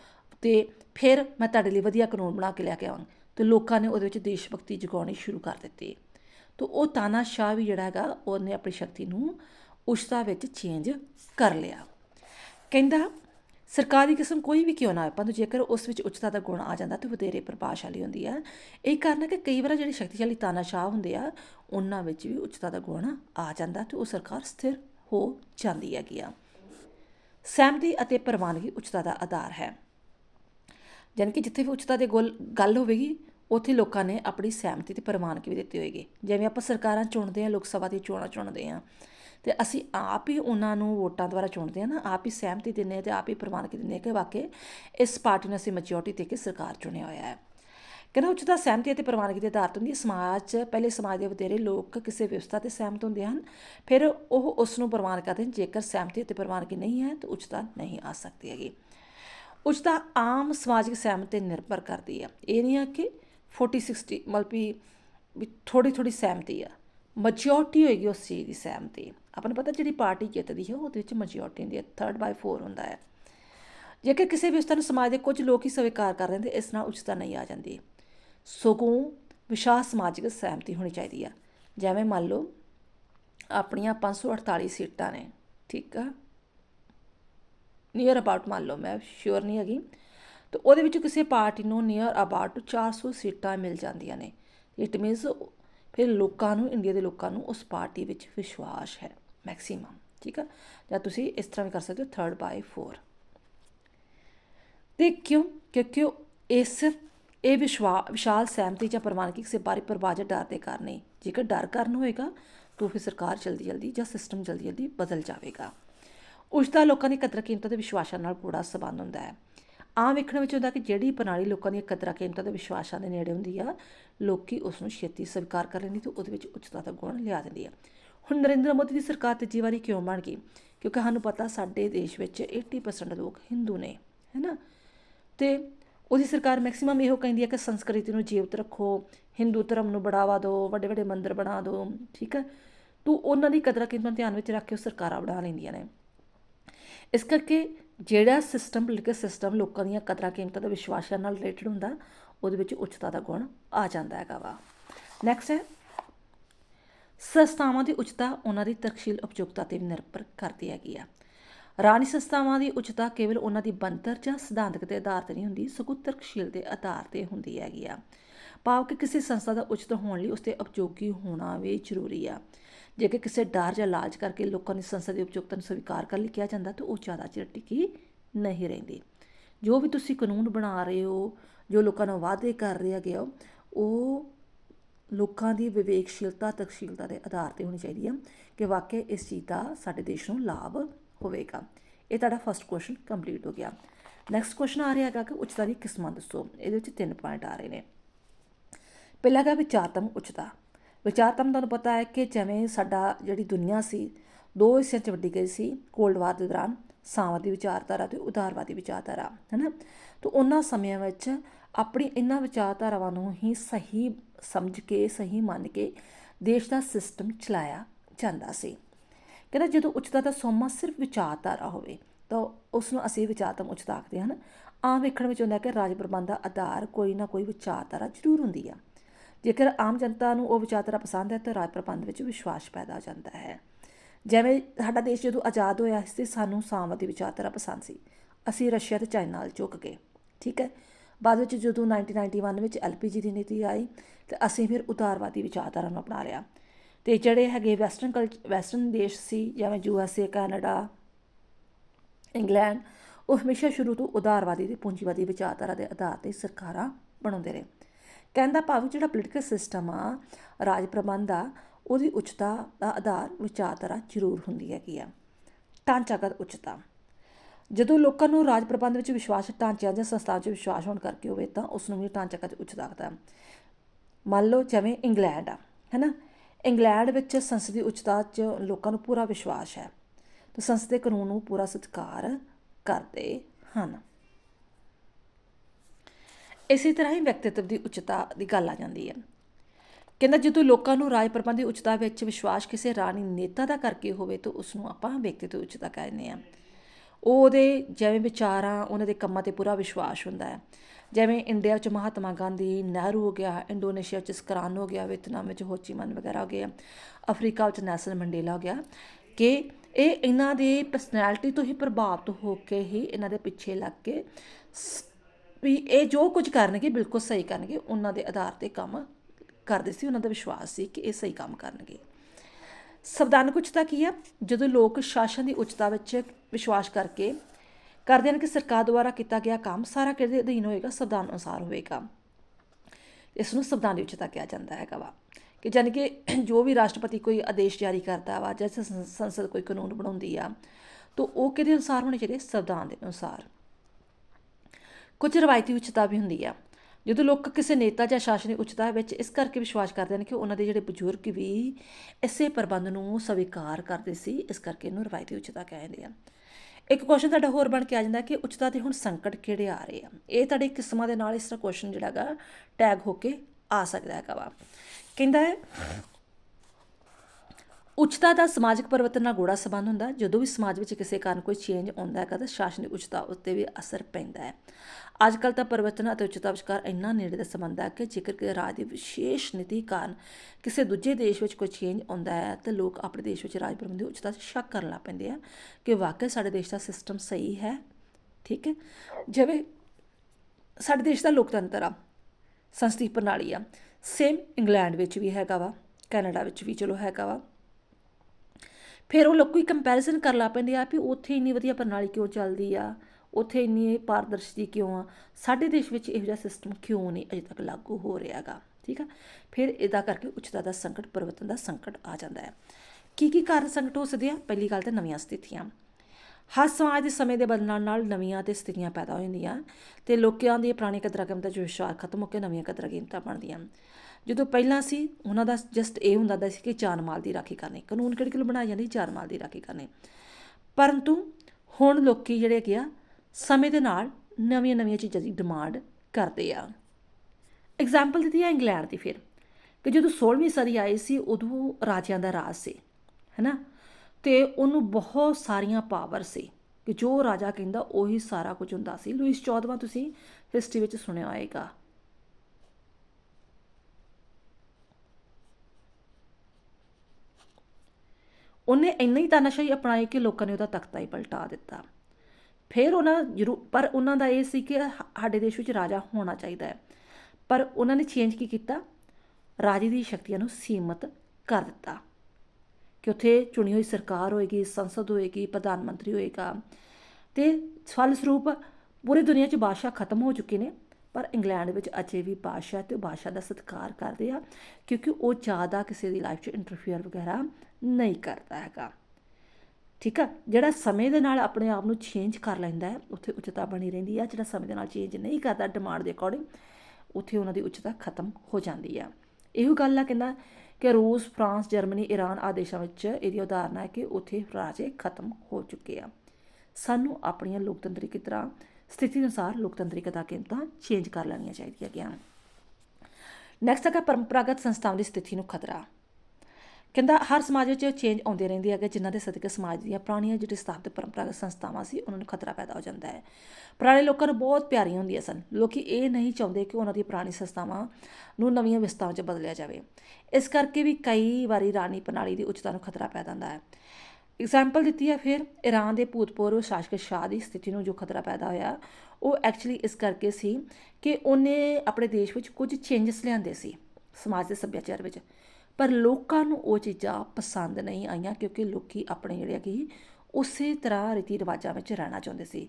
ਤੇ ਫਿਰ ਮੈਂ ਤੁਹਾਡੇ ਲਈ ਵਧੀਆ ਕਾਨੂੰਨ ਬਣਾ ਕੇ ਲੈ ਕੇ ਆਵਾਂ ਤੇ ਲੋਕਾਂ ਨੇ ਉਹਦੇ ਵਿੱਚ ਦੇਸ਼ ਭਗਤੀ ਜਗਾਉਣੀ ਸ਼ੁਰੂ ਕਰ ਦਿੱਤੀ। ਤਾਂ ਉਹ ਤਾਨਾਸ਼ਾਹ ਵੀ ਜਿਹੜਾ ਹੈਗਾ, ਉਹਨੇ ਆਪਣੀ ਸ਼ਕਤੀ ਨੂੰ ਉਸਤਾ ਵਿੱਚ ਚੇਂਜ ਕਰ ਲਿਆ। ਕਹਿੰਦਾ ਸਰਕਾਰੀ ਕਿਸਮ ਕੋਈ ਵੀ ਕਿਉਂ ਨਾ ਹੋਵੇ ਪਰ ਜੇਕਰ ਉਸ ਵਿੱਚ ਉੱਚਤਾ ਦਾ ਗੁਣ ਆ ਜਾਂਦਾ ਤੇ ਵਧੇਰੇ ਪ੍ਰਭਾਵਸ਼ਾਲੀ ਹੁੰਦੀ ਹੈ ਇਹ ਕਾਰਨ ਹੈ ਕਿ ਕਈ ਵਾਰ ਜਿਹੜੇ ਸ਼ਕਤੀਸ਼ਾਲੀ ਤਾਨਾਸ਼ਾਹ ਹੁੰਦੇ ਆ, ਉਹਨਾਂ ਵਿੱਚ ਵੀ ਉੱਚਤਾ ਦਾ ਗੁਣ ਆ ਜਾਂਦਾ ਤੇ ਉਹ ਸਰਕਾਰ ਸਥਿਰ ਹੋ ਜਾਂਦੀ ਹੈਗੀ ਆ। ਸਹਿਮਤੀ ਅਤੇ ਪ੍ਰਵਾਨਗੀ ਉੱਚਤਾ ਦਾ ਆਧਾਰ ਹੈ। ਜਾਣੀ ਕਿ ਜਿੱਥੇ ਵੀ ਉੱਚਤਾ ਦੇ ਗੋਲ, ਗੱਲ ਹੋਵੇਗੀ, ਉੱਥੇ ਲੋਕਾਂ ਨੇ ਆਪਣੀ ਸਹਿਮਤੀ ਤੇ ਪ੍ਰਵਾਨਗੀ ਵੀ ਦਿੱਤੀ ਹੋਏਗੀ। ਜਿਵੇਂ ਆਪਾਂ ਸਰਕਾਰਾਂ ਚੁਣਦੇ ਹਾਂ ਲੋਕ ਸਭਾ ਦੀ ਚੋਣਾਂ ਚੁਣਦੇ ਹਾਂ ਤੇ ਅਸੀਂ ਆਪ ਹੀ ਉਹਨਾਂ ਨੂੰ ਵੋਟਾਂ ਦੁਆਰਾ ਚੁਣਦੇ ਹਾਂ ਨਾ, ਆਪ ਹੀ ਸਹਿਮਤੀ ਦਿੰਦੇ ਹਾਂ ਤੇ ਆਪ ਹੀ ਪ੍ਰਵਾਨਗੀ ਦਿੰਦੇ ਹਾਂ ਕਿ ਵਾਕਈ ਇਸ ਪਾਰਟੀ ਨੂੰ ਅਸੀਂ ਮੈਜੋਰਟੀ ਦੇ ਕੇ ਸਰਕਾਰ ਚੁਣਿਆ ਹੋਇਆ ਹੈ। ਕਹਿੰਦਾ ਉੱਚਤਾ, ਸਹਿਮਤੀ ਅਤੇ ਪ੍ਰਵਾਨਗੀ ਦੇ ਆਧਾਰ ਤੇ ਹੁੰਦੀ ਹੈ। ਸਮਾਜ 'ਚ ਪਹਿਲੇ ਸਮਾਜ ਦੇ ਵਧੇਰੇ ਲੋਕ ਕਿਸੇ ਵਿਵਸਥਾ ਤੇ ਸਹਿਮਤ ਹੁੰਦੇ ਹਨ, ਫਿਰ ਉਹ ਉਸ ਨੂੰ ਪ੍ਰਵਾਨ ਕਰਦੇ ਹਨ, ਜੇਕਰ ਸਹਿਮਤੀ ਅਤੇ ਪ੍ਰਵਾਨਗੀ ਨਹੀਂ ਹੈ ਤਾਂ ਉੱਚਤਾ ਨਹੀਂ ਆ ਸਕਦੀ ਹੈਗੀ। ਉੱਚਤਾ ਆਮ ਸਮਾਜਿਕ ਸਹਿਮਤੀ ਤੇ ਨਿਰਭਰ ਕਰਦੀ ਹੈ। ਇਹ ਨਹੀਂ ਆ ਕਿ 40 60 ਮਤਲਬ ਵੀ ਵੀ ਥੋੜੀ ਥੋੜੀ ਸਹਿਮਤੀ ਆ। ਮੈਜੋਰਟੀ ਹੋਏਗੀ ਉਸ ਚੀਜ਼ ਦੀ ਸਹਿਮਤੀ। ਆਪਾਂ ਨੂੰ ਪਤਾ ਜਿਹੜੀ ਪਾਰਟੀ ਜਿੱਤਦੀ ਹੈ, ਉਹਦੇ ਵਿੱਚ ਮੈਜੋਰਟੀ ਹੁੰਦੀ ਹੈ 3 ਬਾਈ 4 ਹੁੰਦਾ ਹੈ। ਜੇਕਰ ਕਿਸੇ ਵੀ ਵਿਵਸਥਾ ਨੂੰ ਸਮਾਜ ਦੇ ਕੁਝ ਲੋਕ ਹੀ ਸਵੀਕਾਰ ਕਰ ਰਹੇ ਇਸ ਨਾਲ ਉੱਚਤਾ ਨਹੀਂ ਆ ਜਾਂਦੀ। ਸਗੋਂ ਵਿਸ਼ਾਲ ਸਮਾਜਿਕ ਸਹਿਮਤੀ ਹੋਣੀ ਚਾਹੀਦੀ ਆ। ਜਿਵੇਂ ਮੰਨ ਲਓ, ਆਪਣੀਆਂ 548 ਸੀਟਾਂ ਨੇ, ਠੀਕ ਆ? ਨੀਅਰ ਅਬਾਊਟ ਮੰਨ ਲਓ ਮੈਂ ਸ਼ੋਰ ਨਹੀਂ ਹੈਗੀ। ਤਾਂ ਉਹਦੇ ਵਿੱਚ ਕਿਸੇ ਪਾਰਟੀ ਨੂੰ ਨੀਅਰ ਅਬਾਊਟ 400 ਸੀਟਾਂ ਮਿਲ ਜਾਂਦੀਆਂ ਨੇ। ਇਟ ਮੀਨਸ ਫਿਰ ਲੋਕਾਂ ਨੂੰ, ਇੰਡੀਆ ਦੇ ਲੋਕਾਂ ਨੂੰ ਉਸ ਪਾਰਟੀ ਵਿੱਚ ਵਿਸ਼ਵਾਸ ਹੈ ਮੈਕਸਿਮਮ ਠੀਕ ਆ? ਜਾਂ ਤੁਸੀਂ ਇਸ ਤਰ੍ਹਾਂ ਵੀ ਕਰ ਸਕਦੇ ਹੋ 3 ਬਾਈ 4 ਤੇ ਕਿਉਂ? ਕਿਉਂਕਿ ਉਹ ਇਸ, ਇਹ ਵਿਸ਼ਵਾ, ਵਿਸ਼ਾਲ ਸਹਿਮਤੀ ਜਾਂ ਪ੍ਰਮਾਣਿਕ ਕਿਸੇ ਬਾਰੇ ਪਰਵਾਜਾ ਡਰ ਦੇ ਕਾਰਨ ਨਹੀਂ। ਜੇਕਰ ਡਰ ਕਾਰਨ ਹੋਏਗਾ, ਤਾਂ ਫਿਰ ਸਰਕਾਰ ਜਲਦੀ ਜਲਦੀ ਜਾਂ ਸਿਸਟਮ ਜਲਦੀ ਜਲਦੀ ਬਦਲ ਜਾਵੇਗਾ। ਉਸਦਾ ਲੋਕਾਂ ਦੀ ਕਦਰ ਕੀਮਤਾਂ ਤੇ ਵਿਸ਼ਵਾਸਾਂ ਨਾਲ ਪੂਰਾ ਸੰਬੰਧ ਹੁੰਦਾ ਹੈ। ਆਮ ਵੇਖਣ ਵਿੱਚ ਹੁੰਦਾ ਕਿ ਜਿਹੜੀ ਪ੍ਰਣਾਲੀ ਲੋਕਾਂ ਦੀਆਂ ਕਦਰਾਂ ਕੀਮਤਾਂ ਤੇ ਵਿਸ਼ਵਾਸਾਂ ਦੇ ਨੇੜੇ ਹੁੰਦੀ ਆ, ਲੋਕੀ ਉਸ ਨੂੰ ਛੇਤੀ ਸਵੀਕਾਰ ਕਰ ਲੈਂਦੀ ਤੇ ਉਹਦੇ ਵਿੱਚ ਉੱਚਤਾ ਦਾ ਗੁਣ ਲਿਆ ਦਿੰਦੀ ਆ। ਹੁਣ ਨਰਿੰਦਰ ਮੋਦੀ ਦੀ ਸਰਕਾਰ ਤੀਜੀ ਵਾਰੀ ਕਿਉਂ ਬਣ ਗਈ? ਕਿਉਂਕਿ ਸਾਨੂੰ ਪਤਾ ਸਾਡੇ ਦੇਸ਼ ਵਿੱਚ 80% ਲੋਕ ਹਿੰਦੂ ਨੇ, ਹੈਨਾ? ਤੇ ਉਹਦੀ ਸਰਕਾਰ ਮੈਕਸਿਮਮ ਇਹੋ ਕਹਿੰਦੀ ਹੈ ਕਿ ਸੰਸਕ੍ਰਿਤੀ ਨੂੰ ਜੀਵਤ ਰੱਖੋ, ਹਿੰਦੂ ਧਰਮ ਨੂੰ ਬੜਾਵਾ ਦਿਓ ਵੱਡੇ ਵੱਡੇ ਮੰਦਿਰ ਬਣਾ ਦਿਓ, ਠੀਕ ਹੈ ਤੂੰ ਉਹਨਾਂ ਦੀ ਕਦਰਾਂ ਕੀਮਤਾਂ ਧਿਆਨ ਵਿੱਚ ਰੱਖ ਕੇ ਉਹ ਸਰਕਾਰਾਂ ਬਣਾ ਲੈਂਦੀਆਂ ਨੇ। ਇਸ ਕਰਕੇ ਜਿਹੜਾ ਸਿਸਟਮ ਪੋਲੀਟੀਕਲ ਸਿਸਟਮ ਲੋਕਾਂ ਦੀਆਂ ਕਦਰਾਂ ਕੀਮਤਾਂ ਤੇ ਵਿਸ਼ਵਾਸਾਂ ਨਾਲ ਰਿਲੇਟਡ ਹੁੰਦਾ, ਉਹਦੇ ਵਿੱਚ ਉੱਚਤਾ ਦਾ ਗੁਣ ਆ ਜਾਂਦਾ ਹੈਗਾ ਵਾ। ਨੈਕਸਟ ਹੈ, ਸੰਸਥਾਵਾਂ ਦੀ ਉੱਚਤਾ ਉਹਨਾਂ ਦੀ ਤਰਕਸ਼ੀਲ ਉਪਯੋਗਤਾ ਤੇ ਵੀ ਨਿਰਭਰ ਕਰਦੀ ਹੈਗੀ ਆ। ਰਾਣੀ ਸੰਸਥਾਵਾਂ ਦੀ ਉੱਚਤਾ ਕੇਵਲ ਉਹਨਾਂ ਦੀ ਬਣਤਰ ਜਾਂ ਸਿਧਾਂਤਕ ਦੇ ਆਧਾਰ ਤੇ ਨਹੀਂ ਹੁੰਦੀ, ਸਗੋਂ ਤਰਕਸ਼ੀਲ ਦੇ ਆਧਾਰ ਤੇ ਹੁੰਦੀ ਹੈਗੀ ਆ। ਭਾਵ ਕਿ ਕਿਸੇ ਸੰਸਥਾ ਦਾ ਉਚਿਤ ਹੋਣ ਲਈ ਉਸ ਤੇ ਉਪਯੋਗੀ ਹੋਣਾ ਵੀ ਜ਼ਰੂਰੀ ਆ। ਜੇਕਰ ਕਿਸੇ ਡਰ ਜਾਂ ਲਾਲਚ ਕਰਕੇ ਲੋਕਾਂ ਦੀ ਸੰਸਥਾ ਦੀ ਉਪਯੋਗਤਾ ਨੂੰ ਸਵੀਕਾਰ ਕਰ ਲਈ ਕਿਹਾ ਜਾਂਦਾ, ਤਾਂ ਉਹ ਜ਼ਿਆਦਾ ਚਿਰ ਟਿਕੀ ਨਹੀਂ ਰਹਿੰਦੀ। ਜੋ ਵੀ ਤੁਸੀਂ ਕਾਨੂੰਨ ਬਣਾ ਰਹੇ ਹੋ, ਜੋ ਲੋਕਾਂ ਨਾਲ ਵਾਅਦੇ ਕਰ ਰਹੇ ਹੈਗੇ ਹੋ, ਉਹ ਲੋਕਾਂ ਦੀ ਵਿਵੇਕਸ਼ੀਲਤਾ, ਤਕਸ਼ੀਲਤਾ ਦੇ ਆਧਾਰ ਤੇ ਹੋਣੀ ਚਾਹੀਦੀ ਹੈ ਕਿ ਵਾਕਿਆ ਇਸ ਚੀਜ਼ ਦਾ ਸਾਡੇ ਦੇਸ਼ ਨੂੰ ਲਾਭ ਹੋਵੇਗਾ। ਇਹ ਤੁਹਾਡਾ ਫਸਟ ਕੁਐਸਚਨ ਕੰਪਲੀਟ ਹੋ ਗਿਆ। ਨੈਕਸਟ ਕੁਐਸਚਨ ਆ ਰਿਹਾ ਹੈਗਾ ਕਿ ਉੱਚਤਾ ਦੀ ਕਿਸਮਾਂ ਦੱਸੋ। ਇਹਦੇ ਵਿੱਚ ਤਿੰਨ ਪੁਆਇੰਟ ਆ ਰਹੇ ਨੇ। ਪਹਿਲਾ ਹੈਗਾ ਵਿਚਾਰਤਮ ਉੱਚਤਾ। ਵਿਚਾਰਤਮ ਤੁਹਾਨੂੰ ਪਤਾ ਹੈ ਕਿ ਜਿਵੇਂ ਸਾਡਾ ਜਿਹੜੀ ਦੁਨੀਆ ਸੀ, ਦੋ ਹਿੱਸਿਆਂ 'ਚ ਵੰਡੀ ਗਈ ਸੀ ਕੋਲਡ ਵਾਰ ਦੇ ਦੌਰਾਨ ਸਾਂਵਾਦੀ ਵਿਚਾਰਧਾਰਾ ਤੇ ਉਦਾਰਵਾਦੀ ਵਿਚਾਰਧਾਰਾ, ਹੈਨਾ? ਤਾਂ ਉਹਨਾਂ ਸਮਿਆਂ ਵਿੱਚ ਆਪਣੀ ਇਹਨਾਂ ਵਿਚਾਰਧਾਰਾਵਾਂ ਨੂੰ ਹੀ ਸਹੀ ਸਮਝ ਕੇ, ਸਹੀ ਮੰਨ ਕੇ ਦੇਸ਼ ਦਾ ਸਿਸਟਮ ਚਲਾਇਆ ਜਾਂਦਾ ਸੀ। ਕਹਿੰਦਾ ਜਦੋਂ ਉੱਚਤਾ ਦਾ ਸੋਮਾ ਸਿਰਫ ਵਿਚਾਰਧਾਰਾ ਹੋਵੇ, ਤਾਂ ਉਸ ਨੂੰ ਅਸੀਂ ਵਿਚਾਰਤਮ ਉੱਚਤਾ ਆਖਦੇ ਹਨ? ਆਮ ਵੇਖਣ ਵਿੱਚ ਹੁੰਦਾ ਕਿ ਰਾਜ ਪ੍ਰਬੰਧ ਦਾ ਆਧਾਰ ਕੋਈ ਨਾ ਕੋਈ ਵਿਚਾਰਧਾਰਾ ਜ਼ਰੂਰ ਹੁੰਦੀ ਆ। ਜੇਕਰ ਆਮ ਜਨਤਾ ਨੂੰ ਉਹ ਵਿਚਾਰਧਾਰਾ ਪਸੰਦ ਹੈ, ਤਾਂ ਰਾਜ ਪ੍ਰਬੰਧ ਵਿੱਚ ਵਿਸ਼ਵਾਸ ਪੈਦਾ ਹੋ ਜਾਂਦਾ ਹੈ। ਜਿਵੇਂ ਸਾਡਾ ਦੇਸ਼ ਜਦੋਂ ਆਜ਼ਾਦ ਹੋਇਆ ਸੀ ਸਾਨੂੰ ਸਾਮਵਾਦੀ ਵਿਚਾਰਧਾਰਾ ਪਸੰਦ ਸੀ। ਅਸੀਂ ਰਸ਼ੀਆ ਤੇ ਚਾਈਨਾ ਨਾਲ ਝੁਕ ਗਏ, ਠੀਕ ਹੈ? ਬਾਅਦ ਵਿੱਚ ਜਦੋਂ 1991 ਵਿੱਚ ਐਲਪੀਜੀ ਦੀ ਨੀਤੀ ਆਈ, ਤੇ ਅਸੀਂ ਫਿਰ ਉਦਾਰਵਾਦੀ ਵਿਚਾਰਧਾਰਾ ਨੂੰ ਅਪਣਾ ਲਿਆ। ਤੇ ਜਿਹੜੇ ਹੈਗੇ ਵੈਸਟਰਨ ਕਲਚ, ਵੈਸਟਰਨ ਦੇਸ਼ ਸੀ, ਜਿਵੇਂ ਯੂਐਸਏ ਕੈਨੇਡਾ, ਇੰਗਲੈਂਡ, ਉਹ ਹਮੇਸ਼ਾ ਸ਼ੁਰੂ ਤੋਂ ਉਦਾਰਵਾਦੀ ਤੇ ਪੂੰਜੀਵਾਦੀ ਵਿਚਾਰਧਾਰਾ ਦੇ ਆਧਾਰ ਤੇ ਸਰਕਾਰਾਂ ਬਣਾਉਂਦੇ ਰਹੇ। ਕਹਿੰਦਾ ਭਾਵ ਜਿਹੜਾ ਪੋਲੀਟੀਕਲ ਸਿਸਟਮ ਆ, ਰਾਜ ਪ੍ਰਬੰਧ ਆ, ਉਹਦੀ ਉੱਚਤਾ ਦਾ ਆਧਾਰ ਵਿਚਾਰਧਾਰਾ ਜ਼ਰੂਰ ਹੁੰਦੀ ਹੈਗੀ ਆ। ਢਾਂਚਾਗਤ ਉੱਚਤਾ। ਜਦੋਂ ਲੋਕਾਂ ਨੂੰ ਰਾਜ ਪ੍ਰਬੰਧ ਵਿੱਚ ਵਿਸ਼ਵਾਸ, ਢਾਂਚਿਆਂ ਜਾਂ ਸੰਸਥਾਵਾਂ 'ਚ ਵਿਸ਼ਵਾਸ ਹੋਣ ਕਰਕੇ ਹੋਵੇ ਤਾਂ ਉਸ ਨੂੰ ਵੀ ਢਾਂਚਾਗਤ ਉੱਚਤਾ ਆਖਦਾ ਮੰਨ ਲਓ ਜਿਵੇਂ ਇੰਗਲੈਂਡ ਆ, ਹੈਨਾ? ਇੰਗਲੈਂਡ ਵਿੱਚ ਸੰਸਦੀ ਉੱਚਤਾ 'ਚ ਲੋਕਾਂ ਨੂੰ ਪੂਰਾ ਵਿਸ਼ਵਾਸ ਹੈ। ਤੇ ਸੰਸਦ ਦੇ ਕਾਨੂੰਨ ਨੂੰ ਪੂਰਾ ਸਤਿਕਾਰ ਕਰਦੇ ਹਨ। ਇਸੇ ਤਰ੍ਹਾਂ ਹੀ ਵਿਅਕਤੀਤਵ ਦੀ ਉੱਚਤਾ ਦੀ ਗੱਲ ਆ ਜਾਂਦੀ ਹੈ। ਕਹਿੰਦਾ ਜਦੋਂ ਲੋਕਾਂ ਨੂੰ ਰਾਜ ਪ੍ਰਬੰਧ ਦੀ ਉੱਚਤਾ ਵਿੱਚ ਵਿਸ਼ਵਾਸ ਕਿਸੇ ਰਾਣੀ ਨੇਤਾ ਦਾ ਕਰਕੇ ਹੋਵੇ, ਤਾਂ ਉਸ ਨੂੰ ਆਪਾਂ ਵਿਅਕਤੀਤਵ ਉੱਚਤਾ ਕਹਿੰਦੇ ਆ ਉਹਦੇ ਜਿਵੇਂ ਵਿਚਾਰਾਂ, ਉਹਨਾਂ ਦੇ ਕੰਮਾਂ ਤੇ ਪੂਰਾ ਵਿਸ਼ਵਾਸ ਹੁੰਦਾ ਹੈ। ਜਿਵੇਂ ਇੰਡੀਆ 'ਚ ਮਹਾਤਮਾ ਗਾਂਧੀ, ਨਹਿਰੂ ਹੋ ਗਿਆ, ਇੰਡੋਨੇਸ਼ੀਆ 'ਚ ਸਕਰਾਨ ਹੋ ਗਿਆ, ਵੀਅਤਨਾਮ ਵਿੱਚ ਹੋਚੀਮਨ ਵਗੈਰਾ ਹੋ ਗਿਆ, ਅਫਰੀਕਾ ਵਿੱਚ ਨੈਲਸਨ ਮੰਡੇਲਾ ਹੋ ਗਿਆ, ਕਿ ਇਹ ਇਹਨਾਂ ਦੇ ਪਰਸਨੈਲਿਟੀ ਤੋਂ ਹੀ ਪ੍ਰਭਾਵਿਤ ਹੋ ਕੇ ਹੀ ਇਹਨਾਂ ਦੇ ਪਿੱਛੇ ਲੱਗ ਕੇ ਵੀ ਇਹ ਜੋ ਕੁਝ ਕਰਨਗੇ ਬਿਲਕੁਲ ਸਹੀ ਕਰਨਗੇ। ਉਹਨਾਂ ਦੇ ਆਧਾਰ ਤੇ ਕੰਮ ਕਰਦੇ ਸੀ, ਉਹਨਾਂ ਦਾ ਵਿਸ਼ਵਾਸ ਸੀ ਕਿ ਇਹ ਸਹੀ ਕੰਮ ਕਰਨਗੇ। ਸੰਵਿਧਾਨਕ ਉੱਚਤਾ ਕੀ ਹੈ ਜਦੋਂ ਲੋਕ ਸ਼ਾਸਨ ਦੀ ਉੱਚਤਾ ਵਿੱਚ ਵਿਸ਼ਵਾਸ ਕਰਕੇ ਕਰਦੇ ਹਨ ਕਿ ਸਰਕਾਰ ਦੁਆਰਾ ਕੀਤਾ ਗਿਆ ਕੰਮ ਸਾਰਾ ਕਿਹਦੇ ਅਧੀਨ ਹੋਏਗਾ? ਸੰਵਿਧਾਨ ਅਨੁਸਾਰ ਹੋਏਗਾ ਇਸ ਨੂੰ ਸੰਵਿਧਾਨ ਦੀ ਉੱਚਤਾ ਕਿਹਾ ਜਾਂਦਾ ਹੈਗਾ ਵਾ। ਕਿ ਜਾਣੀ ਕਿ ਜੋ ਵੀ ਰਾਸ਼ਟਰਪਤੀ ਕੋਈ ਆਦੇਸ਼ ਜਾਰੀ ਕਰਦਾ ਵਾ ਜਾਂ ਸੰਸਦ ਕੋਈ ਕਾਨੂੰਨ ਬਣਾਉਂਦੀ ਆ, ਤਾਂ ਉਹ ਕਿਹਦੇ ਅਨੁਸਾਰ ਹੋਣੇ ਚਾਹੀਦੇ? ਸੰਵਿਧਾਨ ਦੇ ਅਨੁਸਾਰ। ਕੁਝ ਰਵਾਇਤੀ ਉੱਚਤਾ ਵੀ ਹੁੰਦੀ ਆ। ਜਦੋਂ ਲੋਕ ਕਿਸੇ ਨੇਤਾ ਜਾਂ ਸ਼ਾਸਨੀ ਉੱਚਤਾ ਵਿੱਚ ਇਸ ਕਰਕੇ ਵਿਸ਼ਵਾਸ ਕਰਦੇ ਨੇ ਕਿ ਉਹਨਾਂ ਦੇ ਜਿਹੜੇ ਬਜ਼ੁਰਗ ਵੀ ਇਸੇ ਪ੍ਰਬੰਧ ਨੂੰ ਸਵੀਕਾਰ ਕਰਦੇ ਸੀ, ਇਸ ਕਰਕੇ ਇਹਨੂੰ ਰਵਾਇਤੀ ਉੱਚਤਾ ਕਹਿੰਦੇ ਆ। ਇੱਕ ਕੁਐਸਚਨ ਤੁਹਾਡਾ ਹੋਰ ਬਣ ਕੇ ਆ ਜਾਂਦਾ ਕਿ ਉੱਚਤਾ ਦੇ ਹੁਣ ਸੰਕਟ ਕਿਹੜੇ ਆ ਰਹੇ ਆ? ਇਹ ਤੁਹਾਡੇ ਕਿਸਮਾਂ ਦੇ ਨਾਲ ਇਸ ਤਰ੍ਹਾਂ ਕੁਐਸਚਨ ਜਿਹੜਾਗਾ ਟੈਗ ਹੋ ਕੇ ਆ ਸਕਦਾ ਹੈਗਾ ਵਾ। ਕਹਿੰਦਾ ਹੈ ਉੱਚਤਾ ਦਾ ਸਮਾਜਿਕ ਪਰਿਵਰਤਨ ਨਾਲ ਗੂੜਾ ਸੰਬੰਧ ਹੁੰਦਾ। ਜਦੋਂ ਵੀ ਸਮਾਜ ਵਿੱਚ ਕਿਸੇ ਕਾਰਨ ਕੋਈ ਚੇਂਜ ਆਉਂਦਾ ਹੈਗਾ ਤਾਂ ਸ਼ਾਸਨ ਉੱਚਤਾ ਉੱਤੇ ਵੀ ਅਸਰ ਪੈਂਦਾ ਹੈ। ਅੱਜ ਕੱਲ੍ਹ ਤਾਂ ਪਰਿਵਰਤਨ ਅਤੇ ਉੱਚਤਾ ਵਿਚਕਾਰ ਇੰਨਾ ਨੇੜੇ ਦਾ ਸੰਬੰਧ ਹੈ ਕਿ ਜੇਕਰ ਕਿ ਰਾਜ ਦੀ ਵਿਸ਼ੇਸ਼ ਨੀਤੀ ਕਾਰਨ ਕਿਸੇ ਦੂਜੇ ਦੇਸ਼ ਵਿੱਚ ਕੋਈ ਚੇਂਜ ਆਉਂਦਾ ਹੈ, ਤਾਂ ਲੋਕ ਆਪਣੇ ਦੇਸ਼ ਵਿੱਚ ਰਾਜ ਪ੍ਰਬੰਧ ਦੀ ਉੱਚਤਾ 'ਚ ਸ਼ੱਕ ਕਰਨ ਲੱਗ ਪੈਂਦੇ ਆ ਕਿ ਵਾਕਈ ਸਾਡੇ ਦੇਸ਼ ਦਾ ਸਿਸਟਮ ਸਹੀ ਹੈ। ਠੀਕ ਹੈ? ਜਿਵੇਂ ਸਾਡੇ ਦੇਸ਼ ਦਾ ਲੋਕਤੰਤਰ ਆ, ਸੰਸਦੀ ਪ੍ਰਣਾਲੀ ਆ ਸੇਮ ਇੰਗਲੈਂਡ ਵਿੱਚ ਵੀ ਹੈਗਾ ਵਾ, ਕੈਨੇਡਾ ਵਿੱਚ ਵੀ ਚਲੋ ਹੈਗਾ ਵਾ। ਫਿਰ ਉਹ ਲੋਕ ਕੋਈ ਕੰਪੈਰੀਜ਼ਨ ਕਰ ਲਾ ਪੈਂਦੇ ਆ ਵੀ ਉੱਥੇ ਇੰਨੀ ਵਧੀਆ ਪ੍ਰਣਾਲੀ ਕਿਉਂ ਚੱਲਦੀ ਆ? ਉੱਥੇ ਇੰਨੀ ਪਾਰਦਰਸ਼ੀ ਕਿਉਂ ਆ? ਸਾਡੇ ਦੇਸ਼ ਵਿੱਚ ਇਹੋ ਜਿਹਾ ਸਿਸਟਮ ਕਿਉਂ ਨਹੀਂ ਅਜੇ ਤੱਕ ਲਾਗੂ ਹੋ ਰਿਹਾਗਾ ਠੀਕ ਆ? ਫਿਰ ਇਹਦਾ ਕਰਕੇ ਉੱਚਤਾ ਦਾ ਸੰਕਟ, ਪਰਿਵਰਤਨ ਦਾ ਸੰਕਟ ਆ ਜਾਂਦਾ ਹੈ। ਕੀ ਕੀ ਕਾਰਨ ਸੰਕਟ ਹੋ ਸਕਦੇ ਆ? ਪਹਿਲੀ ਗੱਲ ਤਾਂ ਨਵੀਆਂ ਸਥਿਤੀਆਂ। ਹਰ ਸਮਾਜ ਦੇ ਸਮੇਂ ਦੇ ਬਦਲਣ ਨਾਲ ਨਵੀਆਂ ਤੇ ਸਥਿਤੀਆਂ ਪੈਦਾ ਹੋ ਜਾਂਦੀਆਂ ਤੇ ਲੋਕਾਂ ਦੀ ਪੁਰਾਣੀ ਕਦਰਾਂ ਕੀਮਤਾਂ ਜੋ ਵਿਸ਼ਵਾਸ ਖਤਮ ਹੋ ਕੇ ਨਵੀਆਂ ਕਦਰਾਂ ਕੀਮਤਾਂ ਬਣਦੀਆਂ। ਜਦੋਂ ਪਹਿਲਾਂ ਸੀ, ਉਹਨਾਂ ਦਾ ਜਸਟ ਇਹ ਹੁੰਦਾ ਸੀ ਕਿ ਜਾਨ ਮਾਲ ਦੀ ਰਾਖੀ ਕਰਨੀ। ਕਾਨੂੰਨ ਕਿਹੜੇ ਕਿਹੜੇ ਬਣਾਏ ਜਾਂਦੇ ਸੀ? ਜਾਨ ਮਾਲ ਦੀ ਰਾਖੀ ਕਰਨੀ। ਪਰੰਤੂ ਹੁਣ ਲੋਕੀ ਜਿਹੜੇ ਹੈਗੇ ਆ ਸਮੇਂ ਦੇ ਨਾਲ ਨਵੀਆਂ ਨਵੀਆਂ ਚੀਜ਼ਾਂ ਦੀ ਡਿਮਾਂਡ ਕਰਦੇ ਆ। ਐਗਜ਼ਾਮਪਲ ਦਿੱਤੀ ਹੈ ਇੰਗਲੈਂਡ ਦੀ ਫਿਰ, ਕਿ ਜਦੋਂ 16ਵੀਂ ਸਦੀ ਆਈ ਸੀ, ਉਦੋਂ ਰਾਜਿਆਂ ਦਾ ਰਾਜ ਸੀ, ਹੈਨਾ? ਤੇ ਉਹਨੂੰ ਬਹੁਤ ਸਾਰੀਆਂ ਪਾਵਰ ਸੀ, ਕਿ ਜੋ ਰਾਜਾ ਕਹਿੰਦਾ ਉਹੀ ਸਾਰਾ ਕੁਝ ਹੁੰਦਾ ਸੀ। ਲੂਇਸ 14ਵਾਂ ਤੁਸੀਂ ਹਿਸਟਰੀ ਵਿੱਚ ਸੁਣਿਆ ਹੋਏਗਾ। ਉਹਨੇ ਇੰਨੀ ਤਾਨਾਸ਼ਾਹੀ ਅਪਣਾਈ ਕਿ ਲੋਕਾਂ ਨੇ ਉਹਦਾ ਤਖਤਾ ਹੀ ਪਲਟਾ ਦਿੱਤਾ। ਫਿਰ ਉਹਨਾਂ ਜ਼ਰੂਰ, ਪਰ ਉਹਨਾਂ ਦਾ ਇਹ ਸੀ ਕਿ ਹ- ਸਾਡੇ ਦੇਸ਼ ਵਿੱਚ ਰਾਜਾ ਹੋਣਾ ਚਾਹੀਦਾ ਹੈ। ਪਰ ਉਹਨਾਂ ਨੇ ਚੇਂਜ ਕੀ ਕੀਤਾ? ਰਾਜੇ ਦੀ ਸ਼ਕਤੀਆਂ ਨੂੰ ਸੀਮਤ ਕਰ ਦਿੱਤਾ। ਕਿ ਉੱਥੇ ਚੁਣੀ ਹੋਈ ਸਰਕਾਰ ਹੋਏਗੀ, ਸੰਸਦ ਹੋਏਗੀ, ਪ੍ਰਧਾਨ ਮੰਤਰੀ ਹੋਏਗਾ। ਤੇ ਫਲ ਸਰੂਪ ਪੂਰੀ ਦੁਨੀਆ 'ਚ ਬਾਦਸ਼ਾਹ ਖਤਮ ਹੋ ਚੁੱਕੇ ਨੇ, ਪਰ ਇੰਗਲੈਂਡ ਵਿੱਚ ਅਜੇ ਵੀ ਬਾਦਸ਼ਾਹ ਤੇ ਬਾਦਸ਼ਾਹ ਦਾ ਸਤਿਕਾਰ ਕਰਦੇ ਆ, ਕਿਉਂਕਿ ਉਹ ਜ਼ਿਆਦਾ ਕਿਸੇ ਦੀ ਲਾਈਫ 'ਚ ਇੰਟਰਫੇਅਰ ਵਗੈਰਾ ਨਹੀਂ ਕਰਦਾ ਹੈਗਾ। ਠੀਕ ਆ? ਜਿਹੜਾ ਸਮੇਂ ਦੇ ਨਾਲ ਆਪਣੇ ਆਪ ਨੂੰ ਚੇਂਜ ਕਰ ਲੈਂਦਾ ਉੱਥੇ ਉੱਚਤਾ ਬਣੀ ਰਹਿੰਦੀ ਆ। ਜਿਹੜਾ ਸਮੇਂ ਦੇ ਨਾਲ ਚੇਂਜ ਨਹੀਂ ਕਰਦਾ ਡਿਮਾਂਡ ਦੇ ਅਕੋਰਡਿੰਗ ਉੱਥੇ ਉਹਨਾਂ ਦੀ ਉੱਚਤਾ ਖਤਮ ਹੋ ਜਾਂਦੀ ਆ। ਇਹੋ ਗੱਲ ਆ ਕਹਿੰਦਾ ਕਿ ਰੂਸ, ਫਰਾਂਸ, ਜਰਮਨੀ ਈਰਾਨ ਆਦਿ ਦੇਸ਼ਾਂ ਵਿੱਚ ਇਹਦੀ ਉਦਾਹਰਨ ਹੈ ਕਿ ਉੱਥੇ ਰਾਜੇ ਖਤਮ ਹੋ ਚੁੱਕੇ ਆ। ਸਾਨੂੰ ਆਪਣੀਆਂ ਲੋਕਤੰਤਰੀ ਤਰ੍ਹਾਂ, ਸਥਿਤੀ ਅਨੁਸਾਰ ਲੋਕਤੰਤਰੀ ਕਦਾ ਕੀਮਤਾਂ ਚੇਂਜ ਕਰ ਲੈਣੀਆਂ ਚਾਹੀਦੀਆਂ ਗਿਆ ਨੈਕਸਟ ਹੈਗਾ ਪਰੰਪਰਾਗਤ ਸੰਸਥਾਵਾਂ ਦੀ ਸਥਿਤੀ ਨੂੰ ਖਤਰਾ। ਕਹਿੰਦਾ ਹਰ ਸਮਾਜ ਵਿੱਚ ਚੇਂਜ ਆਉਂਦੇ ਰਹਿੰਦੇ ਹੈਗੇ ਜਿਨ੍ਹਾਂ ਦੇ ਸਦਕੇ ਸਮਾਜ ਦੀਆਂ ਪੁਰਾਣੀਆਂ ਜਿਹੜੀ ਸਥਾਪਿਤ ਪਰੰਪਰਾਗਤ ਸੰਸਥਾਵਾਂ ਸੀ, ਉਹਨਾਂ ਨੂੰ ਖਤਰਾ ਪੈਦਾ ਹੋ ਜਾਂਦਾ ਹੈ। ਪੁਰਾਣੇ ਲੋਕਾਂ ਨੂੰ ਬਹੁਤ ਪਿਆਰੀਆਂ ਹੁੰਦੀਆਂ ਸਨ। ਲੋਕੀ ਇਹ ਨਹੀਂ ਚਾਹੁੰਦੇ ਕਿ ਉਹਨਾਂ ਦੀ ਪੁਰਾਣੀ ਸੰਸਥਾਵਾਂ ਨੂੰ ਨਵੀਆਂ ਵਿਸਤਾਵਾਂ 'ਚ ਬਦਲਿਆ ਜਾਵੇ। ਇਸ ਕਰਕੇ ਵੀ ਕਈ ਵਾਰੀ ਰਾਣੀ ਪ੍ਰਣਾਲੀ ਦੀ ਉੱਚਤਾ ਨੂੰ ਖਤਰਾ ਪੈਦਾ ਹੁੰਦਾ ਹੈ। ਐਗਜ਼ਾਮਪਲ ਦਿੱਤੀ ਹੈ ਫਿਰ ਈਰਾਨ ਦੇ ਭੂਤਪੂਰਵ ਸ਼ਾਸਕ ਸ਼ਾਹ ਦੀ ਸਥਿਤੀ ਨੂੰ ਜੋ ਖਤਰਾ ਪੈਦਾ ਹੋਇਆ, ਉਹ ਐਕਚੁਅਲੀ ਇਸ ਕਰਕੇ ਸੀ ਕਿ ਉਹਨੇ ਆਪਣੇ ਦੇਸ਼ ਵਿੱਚ ਕੁਝ ਚੇਂਜਸ ਲਿਆਂਦੇ ਸੀ ਸਮਾਜ ਦੇ ਸੱਭਿਆਚਾਰ ਵਿੱਚ। ਪਰ ਲੋਕਾਂ ਨੂੰ ਉਹ ਚੀਜ਼ਾਂ ਪਸੰਦ ਨਹੀਂ ਆਈਆਂ ਕਿਉਂਕਿ ਲੋਕੀ ਆਪਣੇ ਜਿਹੜੇ ਕਿ ਉਸੇ ਤਰ੍ਹਾਂ ਰੀਤੀ ਰਿਵਾਜਾਂ ਵਿੱਚ ਰਹਿਣਾ ਚਾਹੁੰਦੇ ਸੀ।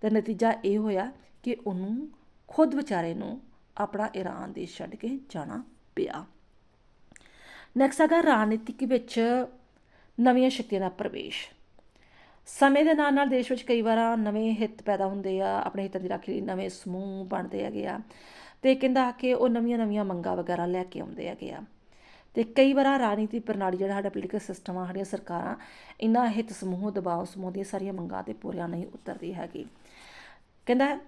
ਤੇ ਨਤੀਜਾ ਇਹ ਹੋਇਆ ਕਿ ਉਹਨੂੰ ਖੁਦ ਵਿਚਾਰੇ ਨੂੰ ਆਪਣਾ ਈਰਾਨ ਦੇਸ਼ ਛੱਡ ਕੇ ਜਾਣਾ ਪਿਆ। ਨੈਕਸਟ ਹੈਗਾ ਰਾਜਨੀਤਿਕ ਵਿੱਚ ਨਵੀਆਂ ਸ਼ਕਤੀਆਂ ਦਾ ਪ੍ਰਵੇਸ਼। ਸਮੇਂ ਦੇ ਨਾਲ ਨਾਲ ਦੇਸ਼ ਵਿੱਚ ਕਈ ਵਾਰ ਨਵੇਂ ਹਿੱਤ ਪੈਦਾ ਹੁੰਦੇ ਆ, ਆਪਣੇ ਹਿੱਤਾਂ ਦੀ ਰਾਖੀ ਲਈ ਨਵੇਂ ਸਮੂਹ ਬਣਦੇ ਹੈਗੇ ਆ ਤੇ ਕਹਿੰਦਾ ਕਿ ਉਹ ਨਵੀਆਂ ਨਵੀਆਂ ਮੰਗਾਂ ਵਗੈਰਾ ਲੈ ਕੇ ਆਉਂਦੇ ਹੈਗੇ ਆ। ਤੇ ਕਈ ਵਾਰ ਰਾਜਨੀਤੀ ਪ੍ਰਣਾਲੀ ਜਿਹੜਾ ਸਾਡਾ ਪੋਲੀਟੀਕਲ ਸਿਸਟਮ ਆ, ਸਾਡੀਆਂ ਸਰਕਾਰਾਂ ਇਹਨਾਂ ਹਿੱਤ ਸਮੂਹ ਦਬਾਅ, ਸਮੂਹ ਦੀਆਂ ਸਾਰੀਆਂ ਮੰਗਾਂ ਤੇ ਪੂਰੀਆਂ ਨਹੀਂ ਉਤਰਦੀ ਹੈਗੀ। ਕਹਿੰਦਾ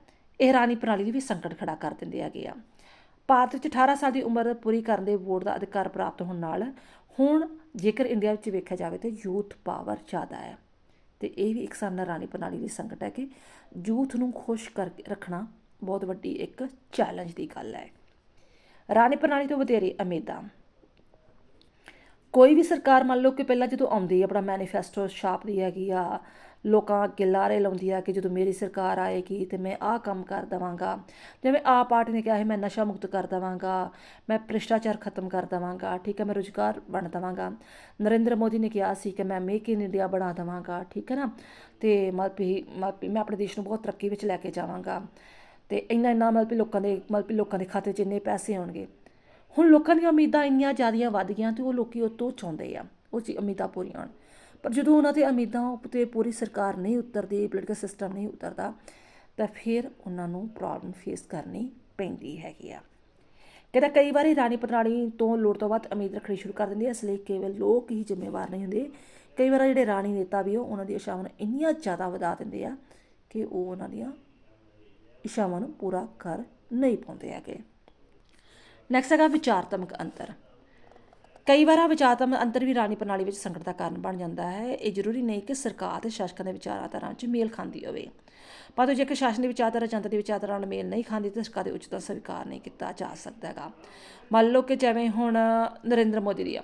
ਇਹ ਰਾਣੀ ਪ੍ਰਣਾਲੀ ਵੀ ਸੰਕਟ ਖੜਾ ਕਰ ਦਿੰਦੇ ਹੈਗੇ ਆ। ਭਾਰਤ ਵਿੱਚ 18 ਸਾਲ ਦੀ ਉਮਰ ਪੂਰੀ ਕਰਨ ਦੇ ਵੋਟ ਦਾ ਅਧਿਕਾਰ ਪ੍ਰਾਪਤ ਹੋਣ ਨਾਲ ਹੁਣ ਜੇਕਰ ਇੰਡੀਆ ਵਿੱਚ ਵੇਖਿਆ ਜਾਵੇ ਤਾਂ ਯੂਥ ਪਾਵਰ ਜ਼ਿਆਦਾ ਹੈ। ਤੇ ਇਹ ਵੀ ਇੱਕ ਸਾਹਮਣਾ ਰਾਣੀ ਪ੍ਰਣਾਲੀ ਦੀ ਸੰਕਟ ਹੈ ਕਿ ਯੂਥ ਨੂੰ ਖੁਸ਼ ਕਰਕੇ ਰੱਖਣਾ ਬਹੁਤ ਵੱਡੀ ਇੱਕ ਚੈਲੰਜ ਦੀ ਗੱਲ ਹੈ। ਰਾਣੀ ਪ੍ਰਣਾਲੀ ਤੋਂ ਵਧੇਰੇ ਉਮੀਦਾਂ। ਕੋਈ ਵੀ ਸਰਕਾਰ ਮੰਨ ਲਓ ਕਿ ਪਹਿਲਾਂ ਜਦੋਂ ਆਉਂਦੀ ਹੈ, ਆਪਣਾ ਮੈਨੀਫੈਸਟੋ ਛਾਪਦੀ ਹੈਗੀ ਆ, ਲੋਕਾਂ ਅੱਗੇ ਲਾਰੇ ਲਾਉਂਦੀ ਆ ਕਿ ਜਦੋਂ ਮੇਰੀ ਸਰਕਾਰ ਆਏਗੀ ਤੇ ਮੈਂ ਆਹ ਕੰਮ ਕਰ ਦਵਾਂਗਾ। ਜਿਵੇਂ ਆਪ ਪਾਰਟੀ ਨੇ ਕਿਹਾ ਹੈ ਮੈਂ ਨਸ਼ਾ ਮੁਕਤ ਕਰ ਦਵਾਂਗਾ, ਮੈਂ ਭ੍ਰਿਸ਼ਟਾਚਾਰ ਖਤਮ ਕਰ ਦਵਾਂਗਾ, ਠੀਕ ਹੈ, ਮੈਂ ਰੁਜ਼ਗਾਰ ਬਣ ਦਵਾਂਗਾ। ਨਰਿੰਦਰ ਮੋਦੀ ਨੇ ਕਿਹਾ ਸੀ ਕਿ ਮੈਂ ਮੇਕ ਇਨ ਇੰਡੀਆ ਬਣਾ ਦਵਾਂਗਾ, ਠੀਕ ਹੈ ਨਾ? ਤੇ ਮਤਲਬ ਵੀ ਮਤਲਬ ਮੈਂ ਆਪਣੇ ਦੇਸ਼ ਨੂੰ ਬਹੁਤ ਤਰੱਕੀ ਵਿੱਚ ਲੈ ਕੇ ਜਾਵਾਂਗਾ। ਤੇ ਇੰਨਾ ਇੰਨਾ ਮਤਲਬ ਵੀ ਲੋਕਾਂ ਦੇ, ਮਤਲਬ ਲੋਕਾਂ ਦੇ ਖਾਤੇ 'ਚ ਇੰਨੇ ਪੈਸੇ ਆਉਣਗੇ ਹੁਣ ਲੋਕਾਂ ਦੀਆਂ ਉਮੀਦਾਂ ਇੰਨੀਆਂ ਜ਼ਿਆਦੀਆਂ ਵੱਧ ਗਈਆਂ ਤੇ ਉਹ ਲੋਕੀ ਉਹ ਤੋਂ ਚਾਹੁੰਦੇ ਆ, ਉਹ ਚੀ ਉਮੀਦਾਂ ਪੂਰੀਆਂ ਹੋਣ। ਪਰ ਜਦੋਂ ਉਹਨਾਂ ਤੇ ਉਮੀਦਾਂ ਉੱਤੇ ਪੂਰੀ ਸਰਕਾਰ ਨਹੀਂ ਉਤਰਦੀ ਪੋਲੀਟੀਕਲ ਸਿਸਟਮ ਨਹੀਂ ਉਤਰਦਾ, ਤਾਂ ਫਿਰ ਉਹਨਾਂ ਨੂੰ ਪ੍ਰੋਬਲਮ ਫੇਸ ਕਰਨੀ ਪੈਂਦੀ ਹੈਗੀ ਆ। ਕਹਿੰਦਾ ਕਈ ਵਾਰੀ ਰਾਣੀ ਪ੍ਰਣਾਲੀ ਤੋਂ ਲੋੜ ਤੋਂ ਬਾਅਦ ਉਮੀਦ ਰੱਖਣੀ ਸ਼ੁਰੂ ਕਰ ਦਿੰਦੀ ਹੈ ਇਸ ਲਈ ਕੇਵਲ ਲੋਕ ਹੀ ਜ਼ਿੰਮੇਵਾਰ ਨਹੀਂ ਹੁੰਦੇ। ਕਈ ਵਾਰ ਜਿਹੜੇ ਰਾਣੀ ਨੇਤਾ ਵੀ ਉਹ ਉਹਨਾਂ ਦੀਆਂ ਇਸ਼ਾਵਾਂ ਨੂੰ ਇੰਨੀਆਂ ਜ਼ਿਆਦਾ ਵਧਾ ਦਿੰਦੇ ਆ ਕਿ ਉਹ ਉਹਨਾਂ ਦੀਆਂ ਇਸ਼ਾਵਾਂ ਨੂੰ ਪੂਰਾ ਕਰ ਨਹੀਂ ਪਾਉਂਦੇ ਹੈਗੇ। ਨੈਕਸਟ ਹੈਗਾ ਵਿਚਾਰਤਮਕ ਅੰਤਰ। ਕਈ ਵਾਰ ਵਿਚਾਰਤਮਕ ਅੰਤਰ ਵੀ ਰਾਣੀ ਪ੍ਰਣਾਲੀ ਵਿੱਚ ਸੰਕਟ ਦਾ ਕਾਰਨ ਬਣ ਜਾਂਦਾ ਹੈ। ਇਹ ਜ਼ਰੂਰੀ ਨਹੀਂ ਕਿ ਸਰਕਾਰ ਤੇ ਸ਼ਾਸਕਾਂ ਦੇ ਵਿਚਾਰਧਾਰਾ ਵਿੱਚ ਮੇਲ ਖਾਂਦੀ ਹੋਵੇ। ਪਰ ਜੇਕਰ ਸ਼ਾਸਨ ਦੀ ਵਿਚਾਰਧਾਰਾ ਜਨਤਾ ਦੀ ਵਿਚਾਰਧਾਰਾ ਨਾਲ ਮੇਲ ਨਹੀਂ ਖਾਂਦੀ, ਤਾਂ ਸਰਕਾਰ ਦੇ ਉਚਿਤ ਸਵੀਕਾਰ ਨਹੀਂ ਕੀਤਾ ਜਾ ਸਕਦਾ ਹੈਗਾ। ਮੰਨ ਲਓ ਕਿ ਜਿਵੇਂ ਹੁਣ ਨਰਿੰਦਰ ਮੋਦੀ ਦੀ ਆ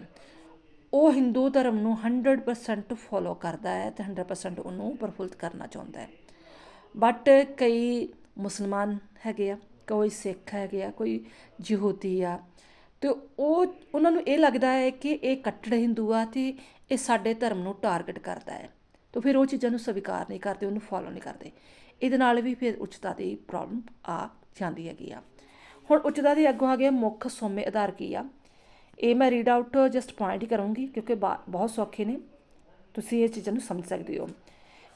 ਉਹ ਹਿੰਦੂ ਧਰਮ ਨੂੰ 100% ਫੋਲੋ ਕਰਦਾ ਹੈ ਤੇ 100% ਉਹਨੂੰ ਪ੍ਰਫੁੱਲਤ ਕਰਨਾ ਚਾਹੁੰਦਾ ਹੈ। ਬਟ ਕਈ ਮੁਸਲਮਾਨ ਹੈਗੇ ਆ ਕੋਈ ਸਿੱਖ ਹੈਗੇ ਆ, ਕੋਈ ਯਹੂਦੀ ਆ। ਤੇ ਉਹ, ਉਹਨਾਂ ਨੂੰ ਇਹ ਲੱਗਦਾ ਹੈ ਕਿ ਇਹ ਕੱਟੜ ਹਿੰਦੂ ਆ ਤੇ ਇਹ ਸਾਡੇ ਧਰਮ ਨੂੰ ਟਾਰਗੇਟ ਕਰਦਾ ਹੈ। ਤਾਂ ਫਿਰ ਉਹ ਚੀਜ਼ਾਂ ਨੂੰ ਸਵੀਕਾਰ ਨਹੀਂ ਕਰਦੇ, ਉਹਨੂੰ ਫੋਲੋ ਨਹੀਂ ਕਰਦੇ। ਇਹਦੇ ਨਾਲ ਵੀ ਫਿਰ ਉੱਚਤਾ ਦੀ ਪ੍ਰੋਬਲਮ ਆ ਜਾਂਦੀ ਹੈਗੀ ਆ। ਹੁਣ ਉੱਚਤਾ ਦੇ ਅੱਗੋਂ ਆ ਗਿਆ ਮੁੱਖ ਸੋਮੇ ਆਧਾਰ ਕੀ ਆ? ਇਹ ਮੈਂ ਰੀਡ ਆਊਟ ਜਸਟ ਪੁਆਇੰਟ ਹੀ ਕਰੂੰਗੀ ਕਿਉਂਕਿ ਬਾ- ਬਹੁਤ ਸੌਖੇ ਨੇ। ਤੁਸੀਂ ਇਹ ਚੀਜ਼ਾਂ ਨੂੰ ਸਮਝ ਸਕਦੇ ਹੋ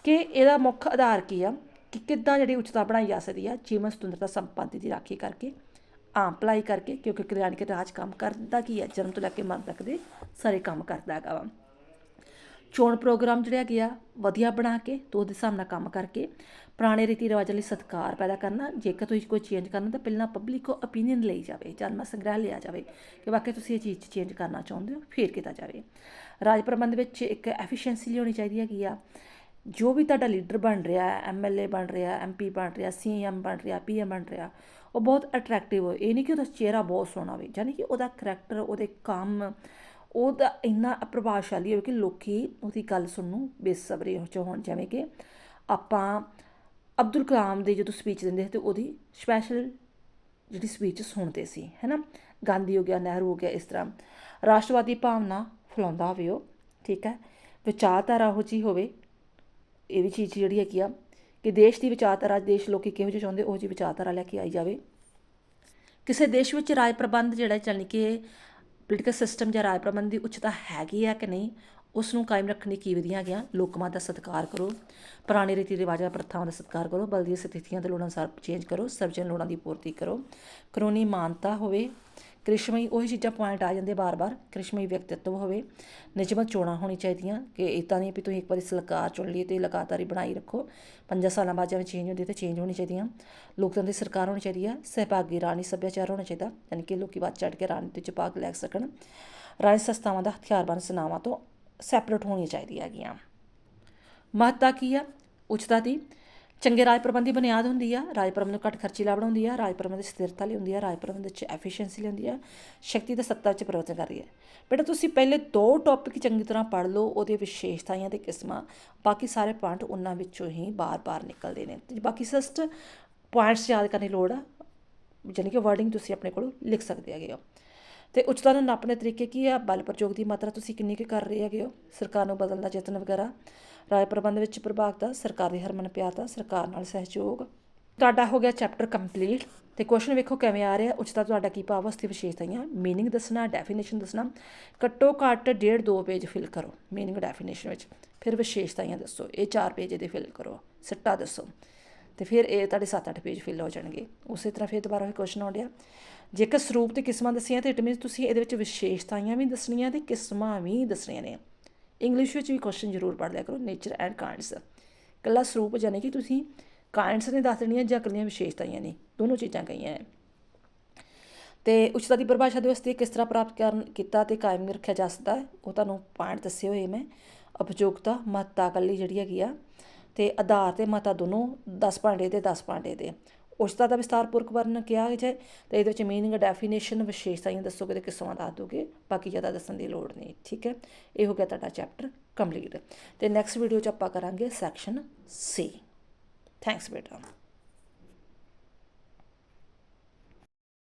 ਕਿ ਇਹਦਾ ਮੁੱਖ ਆਧਾਰ ਕੀ ਆ? ਕਿ ਕਿੱਦਾਂ ਜਿਹੜੀ ਉੱਚਤਾ ਬਣਾਈ ਜਾ ਸਕਦੀ ਆ, ਜੀਵਨ ਸੁਤੰਤਰਤਾ ਸੰਪਾਦੀ ਦੀ ਰਾਖੀ ਕਰਕੇ, ਆਮ ਭਲਾਈ ਕਰਕੇ, ਕਿਉਂਕਿ ਕਲਿਆਣ ਕੇ ਰਾਜ ਕੰਮ ਕਰਦਾ ਕੀ ਹੈ ਜਨਮ ਤੋਂ ਲੈ ਕੇ ਮਰਨ ਤੱਕ ਦੇ ਸਾਰੇ ਕੰਮ ਕਰਦਾ ਹੈਗਾ ਵਾ। ਚੋਣ ਪ੍ਰੋਗਰਾਮ ਜਿਹੜਾ ਗਿਆ ਵਧੀਆ ਬਣਾ ਕੇ, ਤੇ ਉਹਦੇ ਹਿਸਾਬ ਨਾਲ ਕੰਮ ਕਰਕੇ, ਪੁਰਾਣੇ ਰੀਤੀ ਰਿਵਾਜਾਂ ਲਈ ਸਤਿਕਾਰ ਪੈਦਾ ਕਰਨਾ, ਜੇਕਰ ਤੁਸੀਂ ਕੋਈ ਚੇਂਜ ਕਰਨਾ, ਤਾਂ ਪਹਿਲਾਂ ਪਬਲਿਕ ਕੋ ਓਪੀਨੀਅਨ ਲਈ ਜਾਵੇ, ਜਨਮ ਸੰਗ੍ਰਹਿ ਲਿਆ ਜਾਵੇ, ਕਿ ਵਾਕਿਆ ਤੁਸੀਂ ਇਹ ਚੀਜ਼ ਚੇਂਜ ਕਰਨਾ ਚਾਹੁੰਦੇ ਹੋ, ਫਿਰ ਕੀਤਾ ਜਾਵੇ। ਰਾਜ ਪ੍ਰਬੰਧ ਵਿੱਚ ਇੱਕ ਐਫੀਸ਼ੀਐਂਸੀ ਲਿਆਉਣੀ ਚਾਹੀਦੀ ਹੈਗੀ ਆ ਜੋ ਵੀ ਤੁਹਾਡਾ ਲੀਡਰ ਬਣ ਰਿਹਾ ਹੈ ਐਮਐਲਏ ਬਣ ਰਿਹਾ ਐਮਪੀ ਬਣ ਰਿਹਾ ਸੀਐਮ ਬਣ ਰਿਹਾ ਪੀਐਮ ਬਣ ਰਿਹਾ, ਉਹ ਬਹੁਤ ਅਟਰੈਕਟਿਵ ਹੋਵੇ ਇਹ ਨਹੀਂ ਕਿ ਉਹਦਾ ਚਿਹਰਾ ਬਹੁਤ ਸੋਹਣਾ ਹੋਵੇ, ਯਾਨੀ ਕਿ ਉਹਦਾ ਕਰੈਕਟਰ ਉਹਦੇ ਕੰਮ, ਉਹਦਾ ਇੰਨਾ ਪ੍ਰਭਾਵਸ਼ਾਲੀ ਹੋਵੇ ਕਿ ਲੋਕੀ ਉਹਦੀ ਗੱਲ ਸੁਣਨ ਨੂੰ ਬੇਸਬਰੀ ਹੋ ਚ ਹੋਣ। ਜਿਵੇਂ ਕਿ ਆਪਾਂ ਅਬਦੁਲ ਕਲਾਮ ਦੀ ਜਦੋਂ ਸਪੀਚ ਦਿੰਦੇ ਸੀ ਤੇ ਉਹਦੀ ਸਪੈਸ਼ਲ ਜਿਹੜੀ ਸਪੀਚ ਸੁਣਦੇ ਸੀ, ਹੈਨਾ? ਗਾਂਧੀ ਹੋ ਗਿਆ, ਨਹਿਰੂ ਹੋ ਗਿਆ, ਇਸ ਤਰ੍ਹਾਂ। ਰਾਸ਼ਟਰਵਾਦੀ ਭਾਵਨਾ ਫਲਾਉਂਦਾ ਹੋਵੇ ਉਹ, ਠੀਕ ਹੈ? ਵਿਚਾਰਧਾਰਾ ਉਹ ਜੀ ਹੋਵੇ ਇਹ ਵੀ ਚੀਜ਼ ਜਿਹੜੀ ਹੈਗੀ ਆ ਕਿ ਦੇਸ਼ ਦੀ ਵਿਚਾਰਧਾਰਾ, ਦੇਸ਼ ਲੋਕੀ ਕਿਹੋ ਜਿਹੇ ਚਾਹੁੰਦੇ, ਉਹ ਜਿਹੀ ਵਿਚਾਰਧਾਰਾ ਲੈ ਕੇ ਆਈ ਜਾਵੇ। ਕਿਸੇ ਦੇਸ਼ ਵਿੱਚ ਰਾਜ ਪ੍ਰਬੰਧ ਜਿਹੜਾ ਜਾਣੀ ਕਿ ਪੋਲੀਟੀਕਲ ਸਿਸਟਮ ਜਾਂ ਰਾਜ ਪ੍ਰਬੰਧ ਦੀ ਉੱਚਤਾ ਹੈਗੀ ਆ ਕਿ ਨਹੀਂ ਉਸ ਨੂੰ ਕਾਇਮ ਰੱਖਣ ਲਈ ਕੀ ਵਿਧੀਆਂ ਗਿਆ ਲੋਕਮਤ ਦਾ ਸਤਿਕਾਰ ਕਰੋ, ਪੁਰਾਣੇ ਰੀਤੀ ਰਿਵਾਜਾਂ ਪ੍ਰਥਾਵਾਂ ਦਾ ਸਤਿਕਾਰ ਕਰੋ, ਬਲਦੀ ਸਥਿਤੀਆਂ ਦੇ ਲੋੜਾਂ ਅਨੁਸਾਰ ਚੇਂਜ ਕਰੋ, ਸਰਵਜਨ ਲੋੜਾਂ ਦੀ ਪੂਰਤੀ ਕਰੋ। ਕਾਨੂੰਨੀ ਮਾਨਤਾ ਹੋਵੇ ਕ੍ਰਿਸ਼ਮਈ ਉਹੀ ਚੀਜ਼ਾਂ ਪੁਆਇੰਟ ਆ ਜਾਂਦੇ ਬਾਰ-ਬਾਰ ਕ੍ਰਿਸ਼ਮਈ ਵਿਅਕਤੀਤਵ ਹੋਵੇ ਨਿਯਮਤ ਚੋਣਾਂ ਹੋਣੀ ਚਾਹੀਦੀਆਂ ਕਿ ਇਤਾਂ ਨਹੀਂ ਵੀ ਤੁਸੀਂ ਇੱਕ ਵਾਰੀ ਸਰਕਾਰ ਚੁਣ ਲਈ ਤੇ ਲਗਾਤਾਰੀ ਬਣਾਈ ਰੱਖੋ। ਪੰਜਾਂ ਸਾਲਾਂ ਬਾਅਦ ਜਿਵੇਂ ਚੇਂਜ ਹੁੰਦੀ ਤੇ ਚੇਂਜ ਹੋਣੀ ਚਾਹੀਦੀਆਂ ਲੋਕਤੰਤਰ ਦੀ ਸਰਕਾਰ ਹੋਣੀ ਚਾਹੀਦੀ ਹੈ ਸਹਿਭਾਗੀ ਰਾਣੀ, ਸੱਭਿਆਚਾਰ ਹੋਣਾ ਚਾਹੀਦਾ, ਯਾਨੀ ਕਿ ਲੋਕੀ ਵੱਧ ਚੜ ਕੇ ਰਾਜਨੀਤੀ ਚ ਭਾਗ ਲੈ ਸਕਣ। ਰਾਜ ਸੰਸਥਾਵਾਂ ਦਾ ਹਥਿਆਰਬੰਦ ਸੇਨਾਵਾਂ ਤੋਂ ਸੈਪਰੇਟ ਹੋਣੀਆਂ ਚਾਹੀਦੀਆਂ ਹੈਗੀਆਂ। ਮਹੱਤਤਾ ਕੀ ਆ? ਉੱਚਤਾ ਦੀ। ਚੰਗੇ ਰਾਜ ਪ੍ਰਬੰਧ ਦੀ ਬੁਨਿਆਦ ਹੁੰਦੀ ਆ, ਰਾਜ ਪ੍ਰਬੰਧ ਨੂੰ ਘੱਟ ਖਰਚੀਲਾ ਬਣਾਉਂਦੀ ਆ, ਰਾਜ ਪ੍ਰਬੰਧ ਦੀ ਸਥਿਰਤਾ ਲਈ ਹੁੰਦੀ ਆ, ਰਾਜ ਪ੍ਰਬੰਧ ਵਿੱਚ ਐਫੀਸ਼ੀਐਂਸੀ ਲਿਆਉਂਦੀ ਆ, ਸ਼ਕਤੀ ਤੇ ਸੱਤਾ ਵਿੱਚ ਪਰਿਵਰਤਨ ਕਰ ਰਹੀ ਹੈ ਬੇਟਾ, ਤੁਸੀਂ ਪਹਿਲੇ ਦੋ ਟੌਪਿਕ ਚੰਗੀ ਤਰ੍ਹਾਂ ਪੜ੍ਹ ਲਓ ਉਹਦੇ ਵਿਸ਼ੇਸ਼ਤਾਵਾਂ ਤੇ ਕਿਸਮਾਂ, ਬਾਕੀ ਸਾਰੇ ਪੁਆਇੰਟ ਉਹਨਾਂ ਵਿੱਚੋਂ ਹੀ ਬਾਰ-ਬਾਰ ਨਿਕਲਦੇ ਨੇ। ਤੇ ਬਾਕੀ ਸਸਟ ਪੁਆਇੰਟਸ ਯਾਦ ਕਰਨ ਦੀ ਲੋੜ ਆ, ਯਾਨੀ ਕਿ ਵਰਡਿੰਗ ਤੁਸੀਂ ਆਪਣੇ ਕੋਲ ਲਿਖ ਸਕਦੇ ਹੈਗੇ ਹੋ। ਤੇ ਉੱਚਤਾ ਨੂੰ ਨਾਪਣ ਦੇ ਤਰੀਕੇ ਕੀ ਆ? ਬਲ ਪ੍ਰਯੋਗ ਦੀ ਮਾਤਰਾ ਤੁਸੀਂ ਕਿੰਨੀ ਕੁ ਕਰ ਰਹੇ ਹੈਗੇ ਹੋ? ਸਰਕਾਰ ਨੂੰ ਬਦਲਣ ਦਾ ਯਤਨ ਵਗੈਰਾ। ਰਾਜ ਪ੍ਰਬੰਧ ਵਿੱਚ ਪ੍ਰਭਾਵਤਾ ਸਰਕਾਰ ਦੀ ਹਰਮਨ ਪਿਆਰਤਾ ਸਰਕਾਰ ਨਾਲ ਸਹਿਯੋਗ। ਤੁਹਾਡਾ ਹੋ ਗਿਆ ਚੈਪਟਰ ਕੰਪਲੀਟ ਤੇ ਕੁਐਸਚਨ ਵੇਖੋ ਕਿਵੇਂ ਆ ਰਿਹਾ। ਉੱਚਤਾ ਤੁਹਾਡਾ ਕੀ ਭਾਵ ਅਸਤੀ ਵਿਸ਼ੇਸ਼ਤਾਵਾਂ ਮੀਨਿੰਗ ਦੱਸਣਾ ਡੈਫੀਨੇਸ਼ਨ ਦੱਸਣਾ। ਘੱਟੋ ਘੱਟ ਡੇਢ ਦੋ ਪੇਜ ਫਿਲ ਕਰੋ ਮੀਨਿੰਗ ਡੈਫੀਨੇਸ਼ਨ ਵਿੱਚ। ਫਿਰ ਵਿਸ਼ੇਸ਼ਤਾਵਾਂ ਦੱਸੋ। ਇਹ ਚਾਰ ਪੇਜ ਦੇ ਫਿਲ ਕਰੋ। ਸਿੱਟਾ ਦੱਸੋ। ਤੇ ਫਿਰ ਇਹ ਤੁਹਾਡੇ 7-8 ਪੇਜ ਫਿਲ ਹੋ ਜਾਣਗੇ। ਉਸੇ ਤਰ੍ਹਾਂ ਫਿਰ ਦੁਬਾਰਾ ਉਹ ਕੁਐਸਚਨ ਆਉਂਦਿਆ। ਜੇਕਰ ਸਰੂਪ ਤੇ ਕਿਸਮਾਂ ਦੱਸੀਆਂ ਤੇ ਇਟ ਮੀਨਸ ਤੁਸੀਂ ਇਹਦੇ ਵਿੱਚ ਵਿਸ਼ੇਸ਼ਤਾਵਾਂ ਵੀ ਦੱਸਣੀਆਂ ਤੇ ਕਿਸਮਾਂ ਵੀ ਦੱਸਣੀਆਂ ਨੇ। ਇੰਗਲਿਸ਼ ਵਿੱਚ ਵੀ ਕੁਐਸਚਨ ਜ਼ਰੂਰ ਪੜ੍ਹ ਲਿਆ ਕਰੋ ਨੇਚਰ ਐਂਡ ਕਾਇੰਡਸ ਕੱਲਾ ਸਰੂਪ ਜਾਨੀ ਕਿ ਤੁਸੀਂ ਕਾਈਂਡਸ ਨੇ ਦੱਸ ਦੇਣੀਆਂ ਜਾਂ ਕੱਲੀਆਂ ਵਿਸ਼ੇਸ਼ਤਾਈਆਂ ਨੇ, ਦੋਨੋਂ ਚੀਜ਼ਾਂ ਕਹੀਆਂ ਹੈ। ਤੇ ਉੱਚਤਾ ਦੀ ਪਰਿਭਾਸ਼ਾ ਦੇ ਵਾਸਤੇ ਕਿਸ ਤਰ੍ਹਾਂ ਪ੍ਰਾਪਤ ਕਰਨ, ਕੀਤਾ ਤੇ ਕਾਇਮ ਰੱਖਿਆ ਜਾ ਸਕਦਾ ਹੈ, ਉਹ ਤੁਹਾਨੂੰ ਪੁਆਇੰਟ ਦੱਸੇ ਹੋਏ ਮੈਂ। ਉਪਯੋਗਤਾ, ਮਹੱਤਤਾ ਕੱਲੀ ਜਿਹੜੀ ਹੈਗੀ ਆ, ਤੇ ਆਧਾਰ ਤੇ ਮਹੱਤਤਾ ਦੋਨੋਂ 10 ਭਾਂਡੇ ਤੇ 10 ਭਾਂਡੇ ਦੇ। ਉਚਤਾ ਦਾ ਵਿਸਤਾਰਪੂਰਕ ਵਰਣਨ ਕਿਹਾ ਜਾਏ ਤੇ ਇਹਦੇ ਵਿੱਚ ਮੀਨਿੰਗ ਡੈਫੀਨੇਸ਼ਨ ਵਿਸ਼ੇਸ਼ਤਾਵਾਂ ਦੱਸੋਗੇ ਤੇ ਕਿਸਮਾਂ ਦੱਸ ਦੋਗੇ ਬਾਕੀ ਜ਼ਿਆਦਾ ਦੱਸਣ ਦੀ ਲੋੜ ਨਹੀਂ, ਠੀਕ ਹੈ? ਇਹ ਹੋ ਗਿਆ ਤੁਹਾਡਾ ਚੈਪਟਰ ਕੰਪਲੀਟ ਤੇ ਨੈਕਸਟ ਵੀਡੀਓ 'ਚ ਆਪਾਂ ਕਰਾਂਗੇ ਸੈਕਸ਼ਨ ਸੀ ਥੈਂਕਸ ਬੇਟਾ।